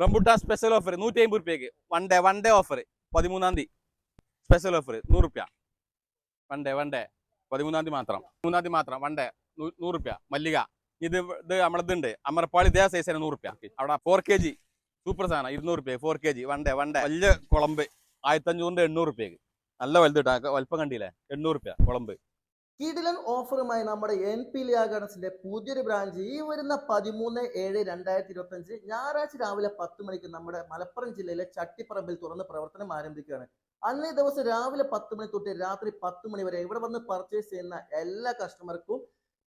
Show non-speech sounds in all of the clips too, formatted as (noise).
Rambutan special offer നൂറ്റി അമ്പത് റുപ്യക്ക്. One day one day offer പതിമൂന്നാം തീയതി. സ്പെഷ്യൽ ഓഫർ നൂറ് റുപ്യ. വൺ ഡേ വൺ ഡേ പതിമൂന്നാം തീയതി മാത്രം. മൂന്നാം തീയതി മാത്രം. വൺ ഡേ നൂറ് റുപ്യ. മല്ലിക. ഇത് ഇത് നമ്മളതുണ്ട് അമരപ്പാളി ഇതേ സൈസിന് നൂറ് റുപ്യ. അവിടെ ഫോർ കെ ജി സൂപ്പർ സാധനം. ഇരുന്നൂറ് റുപ്യ. Four K G one day one day വലിയ കുളമ്പ്. ആയിരത്തഞ്ഞൂറിന്റെ എണ്ണൂറ് റുപ്യക്ക്. നല്ല വലുത് കേട്ടോ വലിപ്പം കണ്ടില്ലേ? എണ്ണൂറ് റുപ്യ കുളമ്പ്. കിടിലൻ ഓഫറുമായി നമ്മുടെ എൻ പി ലിയാ ഗണസിന്റെ പുതിയൊരു ബ്രാഞ്ച് ഈ വരുന്ന പതിമൂന്ന് ഏഴ് രണ്ടായിരത്തി ഇരുപത്തി അഞ്ച് ഞായറാഴ്ച രാവിലെ പത്ത് മണിക്ക് നമ്മുടെ മലപ്പുറം ജില്ലയിലെ ചട്ടിപ്പറമ്പിൽ തുറന്ന് പ്രവർത്തനം ആരംഭിക്കുകയാണ്. അന്നേ ദിവസം രാവിലെ പത്ത് മണി തൊട്ട് രാത്രി പത്ത് മണി വരെ ഇവിടെ വന്ന് പർച്ചേസ് ചെയ്യുന്ന എല്ലാ കസ്റ്റമർക്കും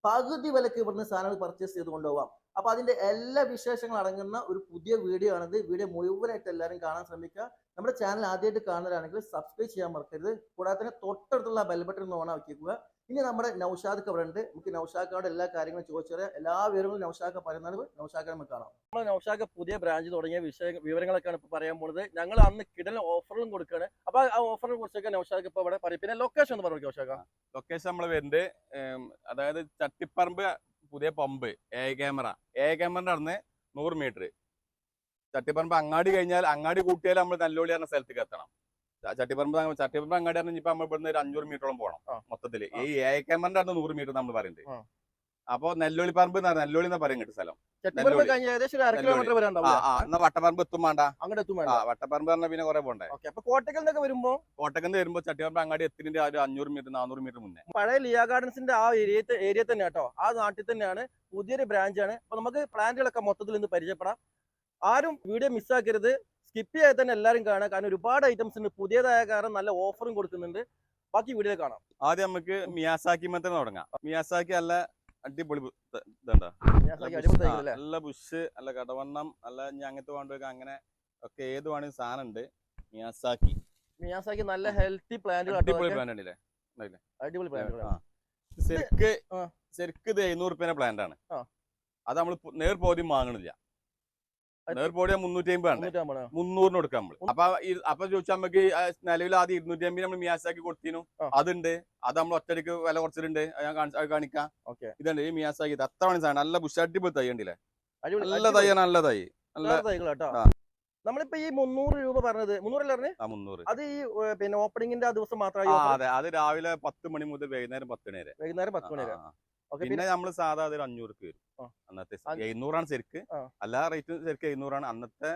പകുതി വിലക്ക് ഇവിടുന്ന് സാധനങ്ങൾ പർച്ചേസ് ചെയ്ത് കൊണ്ടുപോകാം. അപ്പൊ അതിന്റെ എല്ലാ വിശേഷങ്ങളും അടങ്ങുന്ന ഒരു പുതിയ വീഡിയോ ആണിത്. വീഡിയോ മുഴുവനായിട്ട് എല്ലാവരും കാണാൻ ശ്രമിക്കുക. നമ്മുടെ ചാനൽ ആദ്യമായിട്ട് കാണുന്നവരാണെങ്കിൽ സബ്സ്ക്രൈബ് ചെയ്യാൻ മറക്കരുത്. കൂടാതെ തന്നെ തൊട്ടടുത്തുള്ള ബെൽബട്ടൺ ഒന്ന് ഓൺ ആക്കിക്കുക ഇനി നമ്മുടെ നൗഷാദ് കവറുണ്ട് നമുക്ക് നൗഷാക്കോട് എല്ലാ കാര്യങ്ങളും ചോദിച്ചറിയാം എല്ലാ വിവരങ്ങളും നൗഷാക്ക പറയുന്നത് നൗഷാക്ക നമുക്ക് കാണാം. നമ്മൾ നൗഷാക്ക പുതിയ ബ്രാഞ്ച് തുടങ്ങിയ വിഷയ വിവരങ്ങളൊക്കെയാണ് ഇപ്പൊ പറയാൻ പോകുന്നത് ഞങ്ങൾ അന്ന് കിടൽ ഓഫറുകളും കൊടുക്കുകയാണ് അപ്പൊ ആ ഓഫറിനെ കുറിച്ചൊക്കെ നൗഷാക്ക് ഇപ്പൊ ഇവിടെ പറയും. പിന്നെ ലൊക്കേഷൻ ഒന്ന് പറഞ്ഞു നൗഷാക്ക ലൊക്കേഷൻ നമ്മൾ വരുന്നത് അതായത് ചട്ടിപ്പറമ്പ് പുതിയ pump a camera a camera നടന്ന് നൂറ് മീറ്റർ ചട്ടിപ്പറമ്പ് അങ്ങാടി കഴിഞ്ഞാൽ അങ്ങാടി കൂട്ടിയാൽ നമ്മൾ നല്ലോളി പറഞ്ഞ സ്ഥലത്തേക്ക് എത്തണം. ചട്ടിപ്പറമ്പ് ചട്ടിപ്പറമ്പ് അങ്ങാടി പറഞ്ഞാൽ ഇപ്പൊ നമ്മൾ ഇവിടുന്ന് ഒരു അഞ്ഞൂറ് മീറ്ററോളം പോകണം മൊത്തത്തിൽ ഈ എ ക്യാമറിന്റെ അടുത്ത് നൂറ് മീറ്റർ നമ്മൾ പറയുന്നത്. അപ്പൊ നെല്ലോളി പറമ്പ് നെല്ലോളി എന്ന് പറയും കിട്ടും സ്ഥലം. എന്നാ വട്ടപ്പറമ്പ് എത്തും വേണ്ട. വട്ടപ്പറമ്പ് പറഞ്ഞാൽ പിന്നെ കുറെ പോണ്ടേ. കോട്ടക്കൽ വരുമ്പോ? കോട്ടക്കന്ന് വരുമ്പോ ചട്ടിപ്പറമ്പ് അങ്ങാടി എത്തിന്റെ ആ ഒരു അഞ്ഞൂറ് മീറ്റർ നാനൂറ് മീറ്റർ മുന്നേ. പഴയ ലിയ ഗാർഡൻസിന്റെ ആ ഏരിയ ഏരിയ തന്നെ കേട്ടോ. ആ നാട്ടിൽ തന്നെയാണ് പുതിയൊരു ബ്രാഞ്ചാണ് അപ്പൊ നമുക്ക് പ്ലാന്റുകളൊക്കെ മൊത്തത്തിൽ ഇന്ന് പരിചയപ്പെടാം. ആരും വീഡിയോ മിസ്സാക്കരുത് സ്കിപ്പ് ചെയ്യാതെ തന്നെ എല്ലാവരും കാണുക കാരണം ഒരുപാട് ഐറ്റംസ് ഉണ്ട്. പുതിയതായ കാരണം നല്ല ഓഫറും കൊടുക്കുന്നുണ്ട്. ബാക്കി വീഡിയോ കാണാം. ആദ്യം നമുക്ക് മിയാസാക്കി മാത്രം തുടങ്ങാം. മിയാസാക്കി നല്ല അടിപൊളി ഇതുണ്ടോ നല്ല ബുഷ്, നല്ല കടവണ്ണം നല്ല ഇനി അങ്ങനത്തെ വേണ്ടൊക്കെ അങ്ങനെ ഒക്കെ ഏത് വേണമെങ്കിൽ സാധനം ഉണ്ട്. മിയാസാക്കി. മിയാസാക്കി നല്ല ഹെൽത്തി പ്ലാന്റ് അടിപൊളി പ്ലാന്റ് ഉണ്ടല്ലേ? അടിപൊളി പ്ലാന്റ്. ശരിക്ക്. ശരിക്ക് ഇത് എഴുന്നൂറ് റുപ്യേന്റെ പ്ലാന്റ് ആണ്. അത് നമ്മൾ നേർ പോലും വാങ്ങണില്ല അത് നേർ പോദ്യം മുന്നൂറ്റി അമ്പത് മുന്നൂറിന് കൊടുക്കാം നമ്മൾ അപ്പൊ അപ്പൊ ചോദിച്ചാൽ നമുക്ക് നിലവിൽ ആദ്യം ഇരുന്നൂറ്റി അമ്പത് നമ്മൾ മിയാസാക്കി കൊടുത്തിനു. അതുണ്ട്. അത് നമ്മൾ ഒറ്റയ്ക്ക് വില കുറച്ചിട്ടുണ്ട്. അത് ഞാൻ കാണിക്കാം. ഇതുണ്ട്. ഈ മിയാസാക്കി അത്ര മണി സാധനം. നല്ല ബുഷാട്ടി പോയി തൈ ഉണ്ടല്ലേ നല്ല തൈ. നല്ല തൈ നല്ല തൈകളാട്ടോ നമ്മളിപ്പോ ഈ മുന്നൂറ് രൂപ പറഞ്ഞത് മുന്നൂറല്ലേ മുന്നൂറ്. അത് ഈ പിന്നെ ഓപ്പണിംഗിന്റെ ആ ദിവസം മാത്രമായി? അതെ. അത് രാവിലെ പത്ത് മണി മുതൽ വൈകുന്നേരം പത്ത് മണി വരെ. വൈകുന്നേരം പത്ത് മണി വരെ. പിന്നെ നമ്മൾ സാധാ ഒരു അഞ്ഞൂറ് വരും. അന്നത്തെ എഴുന്നൂറാണ് ശരിക്ക്. എല്ലാ റേറ്റും ശരിക്കും എഴുന്നൂറാണ്. അന്നത്തെ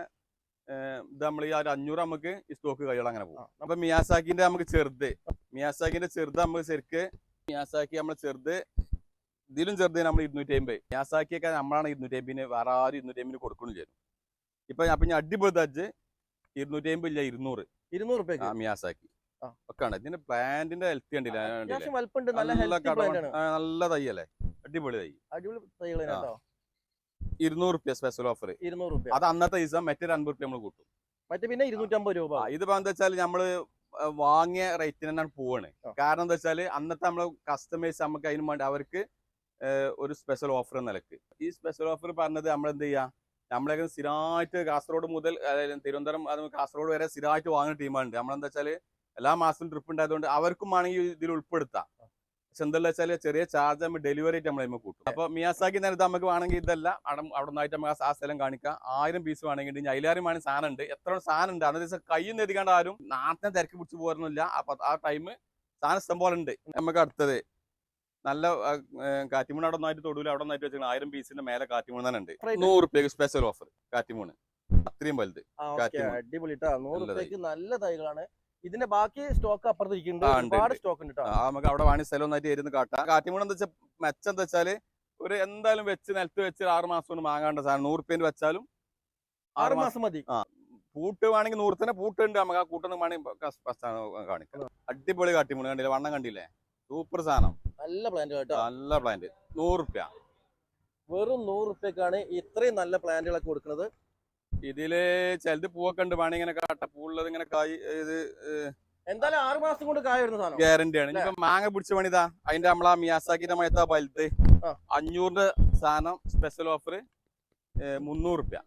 ഇത് നമ്മൾ ഈ ഒരു അഞ്ഞൂറ് നമുക്ക് ഈ സ്റ്റോക്ക് കഴിയുള്ള അങ്ങനെ പോകും. അപ്പൊ മിയാസാക്കിന്റെ നമുക്ക് ചെറുത്. മിയാസാക്കിന്റെ ചെറുത് നമുക്ക് ശരിക്ക് മിയാസാക്കി നമ്മൾ ചെറുത് ഇതിലും ചെറുത് നമ്മൾ ഇരുന്നൂറ്റി അമ്പത് മിയാസാക്കിയൊക്കെ നമ്മളാണ് ഇരുന്നൂറ്റി അമ്പതിന് വേറെ ആരും ഇരുന്നൂറ്റി അമ്പതിന് കൊടുക്കണില്ല ഇപ്പൊ അപ്പൊ ഞാൻ അടിപൊളി തജ്ജ് ഇരുന്നൂറ്റി അമ്പത് ഇല്ല ഇരുന്നൂറ് ഇരുന്നൂറ് മിയാസാക്കി. ആ. ഒക്കെ ഉണ്ട് ഇതിന്റെ പ്ലാന്റിന്റെ ഹെൽത്തി കണ്ടില്ല? നല്ല തൈയല്ലേ അടിപൊളി തൈ അടിപൊളി ഇരുന്നൂറ് റുപ്യ സ്പെഷ്യൽ ഓഫർ ഇരുന്നൂറ് റുപ്യ. അത് അന്നത്തെ ദിവസം മറ്റൊരു അൻപത് റുപ്യ നമ്മൾ കൂട്ടും. മറ്റേ പിന്നെ ഇരുന്നൂറ്റമ്പത് രൂപ. ഇതിപ്പോ എന്താ വെച്ചാൽ നമ്മൾ വാങ്ങിയ റേറ്റിന് തന്നെയാണ് പോവാണ്. കാരണം എന്താ വെച്ചാൽ അന്നത്തെ നമ്മൾ കസ്റ്റമേഴ്സ് നമുക്ക് അതിന് വേണ്ടി അവർക്ക് ഒരു സ്പെഷ്യൽ ഓഫർ നിലയ്ക്ക്. ഈ സ്പെഷ്യൽ ഓഫർ പറഞ്ഞത് നമ്മൾ എന്ത് ചെയ്യാ? നമ്മളൊക്കെ സ്ഥിരമായിട്ട് കാസർഗോഡ് മുതൽ തിരുവനന്തപുരം കാസർഗോഡ് വരെ സ്ഥിരമായിട്ട് വാങ്ങുന്ന ടീമാണ് നമ്മളെന്താ വെച്ചാൽ എല്ലാ മാസവും ട്രിപ്പ് ഉണ്ടായതുകൊണ്ട് അവർക്കും വേണമെങ്കിൽ ഇതിൽ ഉൾപ്പെടുത്താം. പക്ഷെ എന്തെല്ലാം വെച്ചാൽ ചെറിയ ചാർജ് നമ്മൾ ഡെലിവറി ആയിട്ട് നമ്മൾ അതിന് കൂട്ടും. അപ്പൊ മിയാസാക്കി നേരത്തെ നമുക്ക് വേണമെങ്കിൽ ഇതല്ല. അവിടെ അവിടെ നിന്നായിട്ട് നമുക്ക് ആ- സ്ഥലം കാണിക്കാം. ആയിരം പീസ് വേണമെങ്കിൽ ഇനി അതിലാരും വേണമെങ്കിൽ സാധനം ഉണ്ട്. എത്ര സാധനം ഉണ്ട്. അന്നത്തെ ദിവസം കയ്യിൽ നിന്ന് എത്തിക്കാണ്ട് ആരും നാട്ടിനെ തിരക്ക് പിടിച്ച് പോരുന്നില്ല. അപ്പൊ ആ ടൈം സാധനം ഇഷ്ടം പോലെ ഉണ്ട്. നമുക്ക് അടുത്തത് നല്ല കാറ്റിമൂണ് അവിടെ നന്നായിട്ട് തൊടൂല. അവിടെ നന്നായിട്ട് വെച്ചാൽ ആയിരം പീസിന്റെ മേലെ കാറ്റിമൂണ് തന്നെ ഉണ്ട്. നൂറ് റുപ്യക്ക് സ്പെഷ്യൽ ഓഫർ കാറ്റിമൂണ് അത്രയും വലുത്. അടിപൊളി നല്ല തൈകളാണ്. ഇതിന്റെ ബാക്കി സ്റ്റോക്ക് അപ്പുറത്ത് ഇരിക്കുന്നുണ്ട്. ആ, ഒരുപാട് സ്റ്റോക്ക് ഉണ്ട് നമുക്ക് അവിടെ വാണി സ്ഥലം ഒന്നായിട്ട് ഇരുന്ന് കാട്ടാം. കാറ്റിമൂണ് എന്താ വെച്ചാൽ മെച്ചം എന്താ വെച്ചാൽ ഒരു എന്തായാലും വെച്ച് നിലത്ത് വെച്ച് ആറ് മാസം കൊണ്ട് വാങ്ങാണ്ട സാധനം. നൂറ് പേര് വെച്ചാലും ആറ് മാസം. മതി. പൂട്ട് വേണമെങ്കിൽ നൂറ് തന്നെ പൂട്ടുണ്ട്. നമുക്ക് ആ കൂട്ടൊന്നും വേണമെങ്കിൽ കാണിക്കാം. അടിപൊളി കാട്ടിമൂണ് കണ്ടില്ല? വണ്ണം കണ്ടില്ലേ? സൂപ്പർ സാധനം. നല്ല പ്ലാന്റ് കേട്ടോ നല്ല പ്ലാന്റ് നൂറുപ്യ റുപ്യ വെറും നൂറ് റുപ്യക്കാണ് ഇത്രയും നല്ല പ്ലാന്റുകളൊക്കെ കൊടുക്കുന്നത്. ഇതിൽ ചിലത് പൂവൊക്കെ ഉണ്ട്. വേണേ ഇങ്ങനെ കാട്ട. പൂവുള്ളത് ഇങ്ങനെ കായ് ഇത് എന്തായാലും ആറ് മാസം കൊണ്ട് കായ വരുന്ന സാധനം. ഗ്യാരണ്ടി ആണ് ഇനിയിപ്പോ മാങ്ങ പിടിച്ച പണിതാ അതിന്റെ നമ്മളാ മിയാസാക്കിന്റെ മഴത്താ പലത്ത്. അഞ്ഞൂറിന്റെ സാധനം സ്പെഷ്യൽ ഓഫർ മുന്നൂറ് റുപ്യ.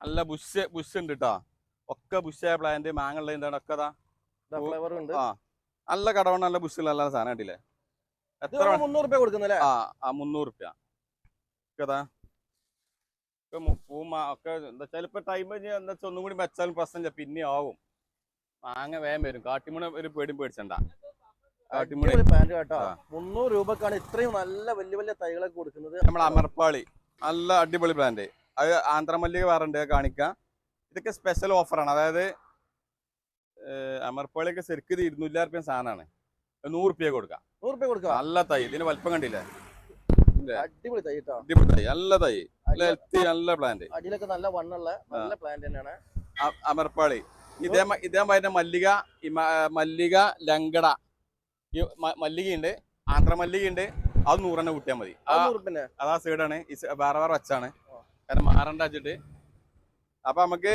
നല്ല ബുഷ് ബുഷ് ഉണ്ട് കേട്ടോ ഒക്കെ ബുഷായ പ്ലാന്റ് മാങ്ങ ഉള്ള ഉള്ളതിന്റെ ഒക്കെ ആ. നല്ല കടവണ്ണ നല്ല ബുഷ് നല്ല സാധനം കണ്ടില്ലേ? എത്ര മുന്നൂറ് റുപ്യ കൊടുക്കുന്നല്ലേ? ആ ആ മുന്നൂറ് റുപ്യ. കഥാ ഒക്കെ ഒക്കെ എന്താ വെച്ചാൽ ഇപ്പൊ ടൈം എന്താ വെച്ചാൽ ഒന്നും കൂടി വെച്ചാലും പ്രശ്നമില്ല പിന്നെ ആവും. മാങ്ങ വേഗം വരും. കാട്ടിമുണ ഒരു പേടിയും പേടിച്ചണ്ട. കാട്ടിമുണ. പാന്റ് കേട്ടോ. മുന്നൂറ് രൂപക്കാണ് ഇത്രയും നല്ല വലിയ വലിയ തൈകളൊക്കെ കൊടുക്കുന്നത്. നമ്മൾ അമർപ്പാളി. നല്ല അടിപൊളി ബ്രാൻഡ് അത് ആന്ധ്രമല്ലിക വേറുണ്ട് കാണിക്കാം. ഇതൊക്കെ സ്പെഷ്യൽ ഓഫറാണ് അതായത് അമർപ്പാളിയൊക്കെ ശരിക്കും ഇത് ഇരുന്നൂറ്റി റുപ്യ സാധനമാണ്. നൂറ് റുപ്യ കൊടുക്കാം. നൂറ് രൂപ കൊടുക്കുക നല്ല തൈ. ഇതിന് വലിപ്പം കണ്ടില്ലേ? അടിപൊളി തൈ കേട്ടോ അടിപൊളി തൈ നല്ല തൈ. നല്ല ഹെൽത്തി നല്ല പ്ലാന്റ് അടിയിലൊക്കെ നല്ല വണ്ണുള്ള നല്ല പ്ലാന്റ് തന്നെയാണ്. അമർപ്പാളി ഇതേ ഇതേമാതിരി മല്ലിക മല്ലിക ലങ്കട. ഈ ആന്ധ്ര മല്ലികയുണ്ട്. അത് നൂറെണ്ണം കൂട്ടിയാൽ മതി. അത് സൈഡാണ്. വേറെ വേറെ വച്ചാണ്. കാരണം മാറണ്ട വെച്ചിട്ട്. അപ്പൊ നമുക്ക്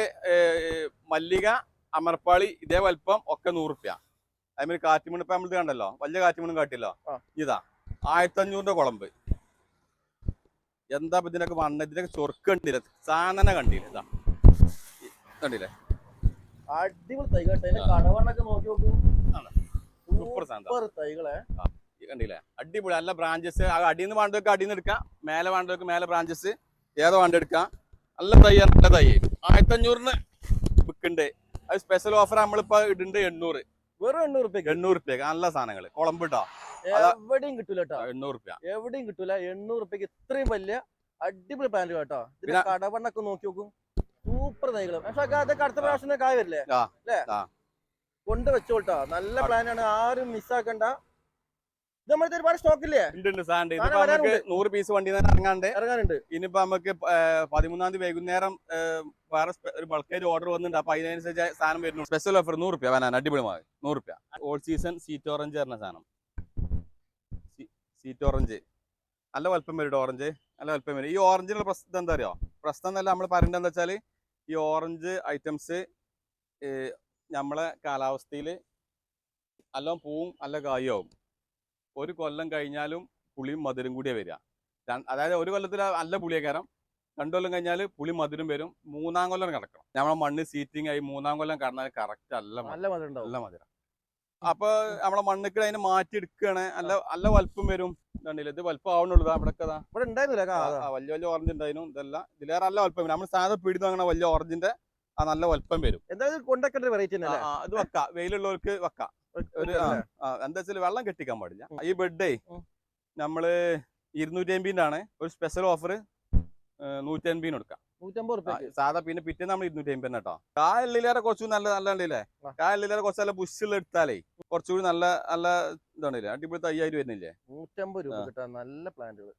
മല്ലിക അമർപ്പാളി ഇതേ വലിപ്പം ഒക്കെ നൂറുപ്യ. അതിന് കാറ്റുമണി ഇപ്പൊ നമ്മൾ കണ്ടല്ലോ? വലിയ കാറ്റുമണി കാട്ടില്ലോ. ഇതാ ആയിരത്തി അഞ്ഞൂറിന്റെ കുളമ്പ്. എന്താ ഇതിനൊക്കെ വണ്ണ ഇതിനൊക്കെ ചൊറുക്ക് കണ്ടില്ല? സാധന കണ്ടില്ല? ഇതാ. കണ്ടില്ലേ? അടിപൊളി തൈ കേട്ടോ. ഇതിന്റെ കടവണ്ണൊക്കെ നോക്കി നോക്കൂ. സൂപ്പർ സാധനം. സൂപ്പർ തൈകളെ. ഈ കണ്ടില്ലേ? അടിപൊളി നല്ല ബ്രാഞ്ചസ് അടിയിൽ നിന്ന് വേണ്ടവർക്ക് അടിയിൽ നിന്ന് എടുക്കാം. മേലെ വേണ്ടവർക്ക് മേലെ ബ്രാഞ്ചസ് ഏതോ വേണ്ട എടുക്കാം. നല്ല തൈ നല്ല തൈ. ആയിരത്തി അഞ്ഞൂറിന് വിൽക്കുന്നുണ്ട്. അത് സ്പെഷ്യൽ ഓഫർ നമ്മളിപ്പോ ഇടുന്നുണ്ട് എണ്ണൂറ്. വെറും എണ്ണൂറ് രൂപയ്ക്ക് എണ്ണൂറ് റുപ്യക്ക് നല്ല സാധനങ്ങൾ കുളമ്പിട്ടോ അതാ- എവിടെയും കിട്ടൂല കേട്ടോ എണ്ണൂറ് റുപ്യ എവിടെയും കിട്ടൂല. എണ്ണൂറ് രൂപയ്ക്ക് ഇത്രയും വലിയ അടിപൊളി പ്ലാന്റ് കേട്ടോ ഇതിന്റെ കടവണ്ണൊക്കെ നോക്കി നോക്കും. സൂപ്പർ തൈകൾ. പക്ഷെ അതൊക്കെ അടുത്ത പ്രാവശ്യം കായ വരില്ലേ? അല്ലേ. കൊണ്ട് വെച്ചോട്ടോ നല്ല പ്ലാനാണ് ആരും മിസ്സാക്കണ്ട നമ്മുടെ ഒരുപാട് സ്റ്റോക്ക് ഇല്ലേ? സാറിന്റെ ഇതിപ്പോ നമുക്ക് നൂറ് പീസ് വണ്ടി തന്നെ ഇറങ്ങാണ്ട് ഇറങ്ങാനുണ്ട്. ഇനിയിപ്പോ നമുക്ക് പതിമൂന്നാം തീയതി വൈകുന്നേരം വേറെ ഒരു ബൾക്കായിട്ട് ഓർഡർ വന്നിട്ടുണ്ട് അപ്പൊ അതിനനുസരിച്ച് സാധനം വരുന്നു സ്പെഷ്യൽ ഓഫർ നൂറ് റുപ്യ. വേണം അടിപൊളി മാറി നൂറ് റുപ്യ. ഓൾ സീസൺ സീറ്റ് ഓറഞ്ച് പറഞ്ഞ സാധനം. സീറ്റ് ഓറഞ്ച് നല്ല വലുപ്പം വരും ഓറഞ്ച് നല്ല വലുപ്പം വരും. ഈ ഓറഞ്ചിനുള്ള പ്രശ്നം എന്താ അറിയോ? പ്രശ്നം എന്നല്ല നമ്മൾ പറയേണ്ടത് എന്താ വെച്ചാൽ ഈ ഓറഞ്ച് ഐറ്റംസ് നമ്മളെ കാലാവസ്ഥയിൽ നല്ല പൂവും നല്ല കായും ആവും. ഒരു കൊല്ലം കഴിഞ്ഞാലും പുളിയും മധുരം കൂടിയേ വരിക. അതായത് ഒരു കൊല്ലത്തിൽ നല്ല പുളിയേക്കാരം രണ്ടു കൊല്ലം കഴിഞ്ഞാൽ പുളി മധുരം വരും. മൂന്നാം കൊല്ലം കിടക്കണം. നമ്മളെ മണ്ണ് സീറ്റിംഗ് ആയി മൂന്നാം കൊല്ലം കടന്നാൽ കറക്റ്റ് അല്ല നല്ല മധുരം നല്ല മധുരം. അപ്പൊ നമ്മളെ മണ്ണിക്ക് അതിനെ മാറ്റി എടുക്കുകയാണ്. നല്ല നല്ല വലുപ്പം വരും. കണ്ടില്ല? ഇത് വലുപ്പം ആവണുള്ളൂ അവിടെ ഇവിടെ ഉണ്ടായിരുന്നില്ല വലിയ വലിയ ഓറഞ്ച് ഉണ്ടായിരുന്നു. ഇതല്ല ഇതിലേറെ നല്ല വലുപ്പം വരും. നമ്മൾ സാധാരണ പിടിന്ന് വാങ്ങണ വലിയ ഓറഞ്ചിന്റെ ആ നല്ല വലുപ്പം വരും. എന്തായാലും കൊണ്ടൊക്കെ വെറൈറ്റി ഇത് വെക്കാം. വെയിലുള്ളവർക്ക് വെക്കാം. ഒരു എന്താ വെച്ചാൽ വെള്ളം കെട്ടിക്കാൻ പാടില്ല. ഈ ബെഡേ നമ്മൾ ഇരുന്നൂറ്റി അമ്പതിന്റെ ആണ് ഒരു സ്പെഷ്യൽ ഓഫർ നൂറ്റി അൻപതിന് കൊടുക്കാം സാധാ പിന്നെ പിറ്റേ നമ്മൾ ഇരുന്നൂറ്റി അമ്പത് കേട്ടോ. കായലിലേറെ കുറച്ചുകൂടി നല്ല നല്ല ഉണ്ടല്ലേ. കായലിലേറെ കുറച്ച് നല്ല ബുഷിൽ എടുത്താലേ കുറച്ചുകൂടി നല്ല നല്ല ഇതുണ്ടല്ലേ? അടിപൊളി തയ്യായിട്ട് വരുന്നില്ലേ? നൂറ്റമ്പത് രൂപ കിട്ടാൻ നല്ല പ്ലാന്റുകൾ.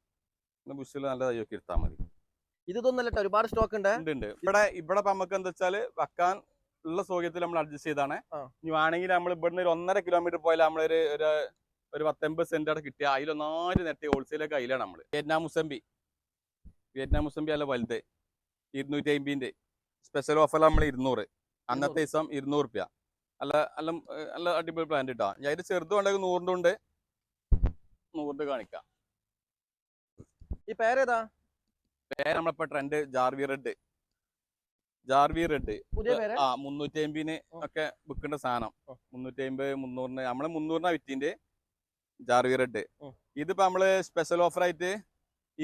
ബുഷിൽ നല്ല തയ്യൊക്കെ എടുത്താൽ മതി. ഇത് ഇതൊന്നല്ല ഒരുപാട് സ്റ്റോക്ക് ഉണ്ട്. ഇവിടെ ഇവിടെ നമുക്ക് എന്താ വെച്ചാൽ വെക്കാൻ ഉള്ള സൗകര്യത്തിൽ നമ്മൾ അഡ്ജസ്റ്റ് ചെയ്താണ്. ഇനി വേണമെങ്കിൽ നമ്മൾ ഇവിടുന്ന് ഒരു ഒന്നര കിലോമീറ്റർ പോയാൽ നമ്മളൊരു ഒരു ഒരു പത്തൊമ്പത് സെന്റ് അവിടെ കിട്ടിയ അതിലൊന്നാൽ നെറ്റ് ഹോൾസെയിലൊക്കെ അതിലാണ് നമ്മൾ വിയറ്റ്നാം മുസംബി വിയറ്റ്നാം മുസംബി അല്ല വലുത്. ഇരുന്നൂറ്റി അമ്പതിന്റെ സ്പെഷ്യൽ ഓഫർ നമ്മൾ ഇരുന്നൂറ്. അന്നത്തെ ദിവസം ഇരുന്നൂറ് റുപ്യ അല്ല അല്ല നല്ല അടിപൊളി പ്ലാന്റ് കിട്ടാം ഞാൻ ഇത് ചെറുത് ഉണ്ടെങ്കിൽ നൂറിന്റെ ഉണ്ട്. നൂറിന്റെ കാണിക്കാം. ഈ പേരേതാ പേര് നമ്മളിപ്പോ ട്രെൻഡ് ജാർവി റെഡ് ജാർവി റെഡ്. ആ മുന്നൂറ്റി അമ്പതിന് ഒക്കെ വിൽക്കേണ്ട സാധനം. മുന്നൂറ്റി അമ്പത് മുന്നൂറിന് നമ്മൾ മുന്നൂറിനാ വിറ്റിന്റെ ജാർവി റെഡ്. ഇതിപ്പോ നമ്മൾ സ്പെഷ്യൽ ഓഫർ ആയിട്ട്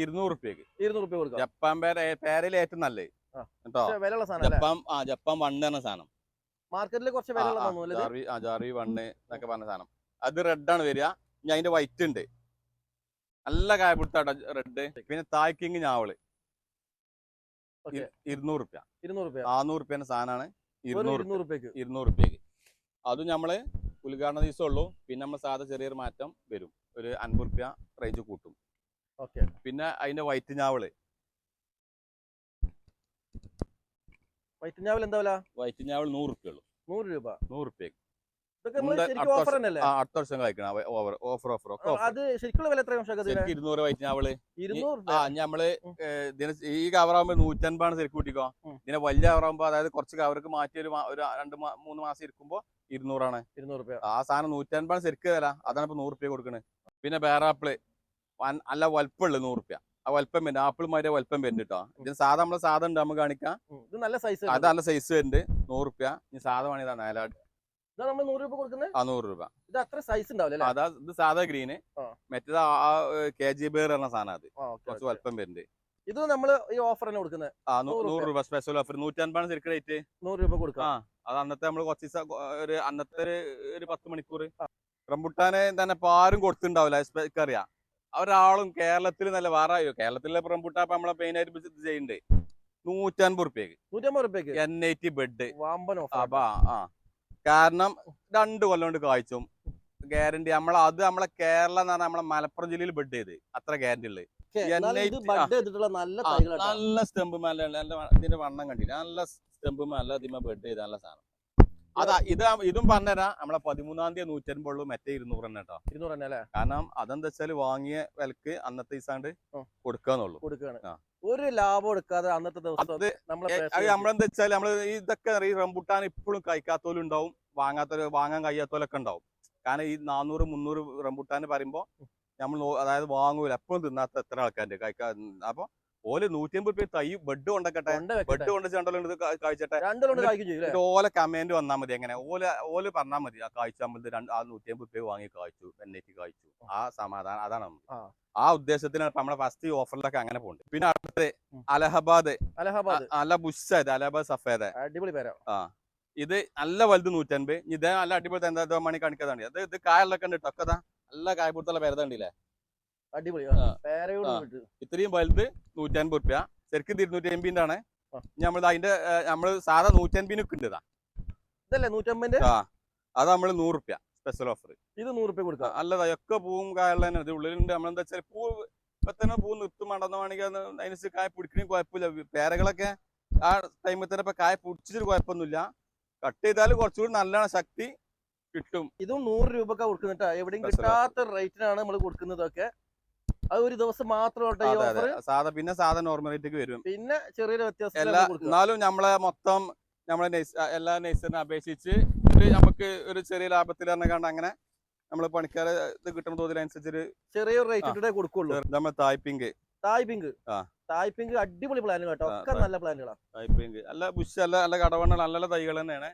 ഇരുന്നൂറ് റുപ്യക്ക്. ഇരുന്നൂറ് ജപ്പാൻ പേര പേരയിൽ ഏറ്റവും നല്ലത്. കേട്ടോ? ജപ്പാൻ ആ ജപ്പാൻ വണ്ണ് എന്ന സാധനം. മാർക്കറ്റിൽ കുറച്ച്? ജാർവി ആ ജാർവി വണ്ണ് എന്നൊക്കെ പറഞ്ഞ സാധനം. അത് റെഡ് ആണ് വരിക. ഇനി അതിന്റെ വൈറ്റ് ഉണ്ട്. നല്ല കായപിടുത്താട്ടോ റെഡ് പിന്നെ തായ്ക്കിങ് ഞാവൾ. ഇരുന്നൂറ് റുപ്യ ഇരുന്നൂറ് റുപ്യ നാനൂറ് റുപ്യേന്റെ സാധനമാണ് ഇരുന്നൂറ് റുപ്യക്ക് ഇരുന്നൂറ് റുപ്യക്ക് അതും നമ്മൾ ഉദ്ഘാടന ദിവസം ഉള്ളൂ. പിന്നെ നമ്മൾ സാധാ ചെറിയൊരു മാറ്റം വരും. ഒരു അൻപത് റുപ്യ റേഞ്ച് കൂട്ടും. ഓക്കെ. പിന്നെ അതിന്റെ വൈറ്റ് ഞാവൾ വൈറ്റ് ഞാവൽ എന്താ വില? വൈറ്റ് ഞാവൾ നൂറ് റുപ്യ ഉള്ളൂ. നൂറ് രൂപ. നൂറ് റുപ്യക്ക് ഇതൊക്കെ നമ്മൾ ഉണ്ട്, ശരിക്കും അടുത്ത വർഷം- കഴിക്കണം. ഓഫർ ഓഫർ ഓഫർ അത് ശരിക്കുള്ള വില എത്രയാണ് ശരിക്കും ഇരുന്നൂറ് ആ നമ്മൾ ഇതിന് ഈ കവറാകുമ്പോ നൂറ്റൻപാണ് ശരിക്കും കൂട്ടിക്കോ. ഇതിനെ വലിയ കവറാകുമ്പോ അതായത് കുറച്ച് കവർക്ക് മാറ്റി ഒരു രണ്ട് മൂന്ന് മാസം ഇരിക്കുമ്പോ ഇരുന്നൂറാണ്. ഇരുന്നൂറ് ആ സാധനം നൂറ്റൻപാണ് ശരിക്കും വില. അതാണ് ഇപ്പൊ നൂറ് കൊടുക്കണേ. പിന്നെ ബേറാപ്പിൾ അല്ല നല്ല വലുപ്പമുള്ളു നൂറ് രൂപ. ആ വലുപ്പം വരുന്നത് ആപ്പിൾ മാതിരി വലുപ്പം വരുന്നുണ്ട് കേട്ടോ ഇതിന് സാധാ നമ്മൾ സാധനം ഉണ്ട് നമുക്ക് കാണിക്കാം. ഇത് നല്ല സൈസ് അത് നല്ല സൈസ് വരുന്നുണ്ട് നൂറ് രൂപ. ഇനി സാധാ വേണമെങ്കിൽ ഇതാണ് അല്ല ഇതാ നമ്മൾ നൂറ് രൂപ കൊടുക്കുന്നത് ആ നൂറ് രൂപ. ഇത് അത്ര സൈസ് ഉണ്ടാവില്ല അതാ ഇത് സാധാ ഗ്രീന്. മറ്റേത് ആ കെ ജി ബേർ പറഞ്ഞ സാധനം അത്. കുറച്ച്. വലുപ്പം വരുന്നുണ്ട് ഇത് നമ്മൾ ഈ ഓഫർ തന്നെ കൊടുക്കുന്നത് നൂറ് രൂപ. സ്പെഷ്യൽ ഓഫർ നൂറ്റൻപതാണ് ശരിക്കും റേറ്റ് നൂറ് രൂപ കൊടുക്കാം. അത് അന്നത്തെ നമ്മൾ കുറച്ച് ദിവസം ഒരു അന്നത്തെ ഒരു പത്ത് മണിക്കൂർ റംബുട്ടാനെ തന്നെ ഇപ്പൊ ആരും കൊടുത്തിണ്ടാവില്ല അറിയാം ഒരാളും കേരളത്തിൽ നല്ല വേറെ കേരളത്തിലെ റംബുട്ടാൻ ഇപ്പൊ നമ്മളെ മെയിൻ ആയിട്ട് ഇത് ചെയ്യുന്നുണ്ട്. നൂറ്റൻപത് റുപ്യക്ക്. നൂറ്റമ്പത് റുപ്യക്ക്? എൻ ഐ ടി ബെഡ് വാമ്പൻ ഓഫർ അപ്പൊ ആ. കാരണം രണ്ട് കൊല്ലം കൊണ്ട് കായ്ച്ചും. ഗ്യാരണ്ടി നമ്മളെ അത് നമ്മളെ കേരളം എന്ന് പറഞ്ഞാൽ നമ്മളെ മലപ്പുറം ജില്ലയിൽ ബെഡ് ചെയ്ത്. അത്ര ഗ്യാരണ്ടി ഉള്ളത് നല്ല സ്റ്റെമ്പ് മല ഇതിന്റെ വണ്ണം കണ്ടില്ല? നല്ല സ്റ്റെമ്പ് മല ഇതിമ ബെഡ് ചെയ്ത നല്ല സാധനം. അതാ ഇത് ഇതും പറഞ്ഞുതരാം നമ്മളെ പതിമൂന്നാം തീയതി നൂറ്റൻപുള്ളൂ മറ്റേ ഇരുന്നൂറ് തന്നെ കേട്ടോ. ഇരുന്നൂറ് തന്നെ അല്ലേ? കാരണം അതെന്താ വെച്ചാൽ വാങ്ങിയ വിലക്ക് അന്നത്തെ ദിവസാണ്ട്. കൊടുക്കാന്നുള്ളൂ. കൊടുക്കുകയാണ്. ഒരു ലാഭം എടുക്കാതെ അന്നത്തെ ദിവസം അത് നമ്മളെന്താ വെച്ചാൽ നമ്മൾ ഇതൊക്കെ ഈ റംബുട്ടാൻ ഇപ്പോഴും കഴിക്കാത്തോലും ഉണ്ടാവും വാങ്ങാത്തവര് വാങ്ങാൻ കഴിയാത്തോലൊക്കെ ഉണ്ടാവും. കാരണം ഈ നാനൂറ് മുന്നൂറ് റംബുട്ടാൻ പറയുമ്പോ നമ്മൾ അതായത് വാങ്ങൂല എപ്പോഴും തിന്നാത്ത എത്ര ആൾക്കാരുണ്ട് കഴിക്കാൻ അപ്പൊ ഓൽ നൂറ്റി അമ്പത് രൂപ തൈ ബെഡ് കൊണ്ടക്കട്ടെ? ബെഡ് കൊണ്ട് രണ്ടോളം കാഴ്ചട്ടെ ഓല കമന്റ് വന്നാൽ മതി എങ്ങനെ ഓല ഓൽ പറഞ്ഞാൽ മതി. ആ കാഴ്ച നമ്മൾ രണ്ട് ആ നൂറ്റി അമ്പത് രൂപ വാങ്ങി കാഴ്ചു എന്നേക്ക് കാഴ്ചു ആ. സമാധാനം അതാണ് ആ. ഉദ്ദേശത്തിന് ഉദ്ദേശത്തിനാണ് നമ്മുടെ ഫസ്റ്റ് ഓഫറിലൊക്കെ അങ്ങനെ പോകുന്നത് പിന്നെ അടുത്ത് അലഹബാദ്. അലഹബാദ്. അല ബുഷായത് അലഹബാദ് സഫേദ്. അടിപൊളി പേരാ. ഇത് നല്ല വലുത് നൂറ്റൻപത്. ഇത് നല്ല അടിപൊളി എന്താ മണി കാണിക്കാതാണ് ഇത് ഇത് കായലൊക്കെ ഉണ്ട് ടൊക്കതാ നല്ല കായപ്പുറത്തുള്ള പേരത ഉണ്ടല്ലേ അടിപൊളി. പേരയോട്. ഇത്രയും വലുത് നൂറ്റൻപത് റുപ്യ. ശരിക്കും ഇരുന്നൂറ്റി എൺപിന്റെ ആണ്. നമ്മൾ അതിന്റെ നമ്മൾ സാധാ നൂറ്റൻപിനൊക്കെ ഉണ്ട് ഇതാ ഇതല്ലേ നൂറ്റമ്പതിന്റെ ആ. അത് നമ്മൾ നൂറ് റുപ്യ സ്പെഷ്യൽ ഓഫർ ഇത് നൂറ് റുപ്യ കൊടുക്കാം അല്ലതാ ഒക്കെ പൂവും കായുള്ള തന്നെ. ഇത് ഉള്ളിലുണ്ട്. നമ്മളെന്താ വെച്ചാൽ പൂ ഇപ്പൊ തന്നെ പൂ നിർത്തും മടന്ന വേണമെങ്കിൽ അത് അതിനനുസരിച്ച് കായ പിടിക്കണേ കുഴപ്പമില്ല. പേരകളൊക്കെ ആ ടൈമിൽ തന്നെ ഇപ്പൊ കായ പിടിച്ചിട്ട് കുഴപ്പമൊന്നുമില്ല. കട്ട് ചെയ്താൽ കുറച്ചുകൂടി നല്ലതാണ്. ശക്തി കിട്ടും. ഇതും നൂറ് രൂപ കൊടുക്കുന്നിട്ടാ എവിടെയും കിട്ടാത്ത റേറ്റിനാണ് നമ്മൾ കൊടുക്കുന്നതൊക്കെ. അത് ഒരു ദിവസം മാത്രം സാധാ പിന്നെ സാധാ നോർമൽ റേറ്റ് വരും. പിന്നെ ചെറിയൊരു വ്യത്യാസം എന്നാലും നമ്മളെ മൊത്തം നമ്മളെ എല്ലാ നെയ്സറിനെ അപേക്ഷിച്ച് ഒരു നമുക്ക് ഒരു ചെറിയ ലാഭത്തിൽ കണ്ട് അങ്ങനെ നമ്മൾ പണിക്കാരെ ഇത് കിട്ടുന്ന തോതിലനുസരിച്ചൊരു ചെറിയൊരു റേറ്റ് കൊടുക്കുള്ളൂ. നമ്മൾ തായ്പിങ്ക് തായ്പിങ്ക് ആ. തായ് പിങ്ക് അടിപൊളി പ്ലാനുകൾ കേട്ടോ. ഒക്കെ നല്ല പ്ലാനുകളാണ് തായ്പിങ്ക് നല്ല ബുഷ് അല്ല നല്ല കടവണ്ണ നല്ല തൈകൾ തന്നെയാണ്.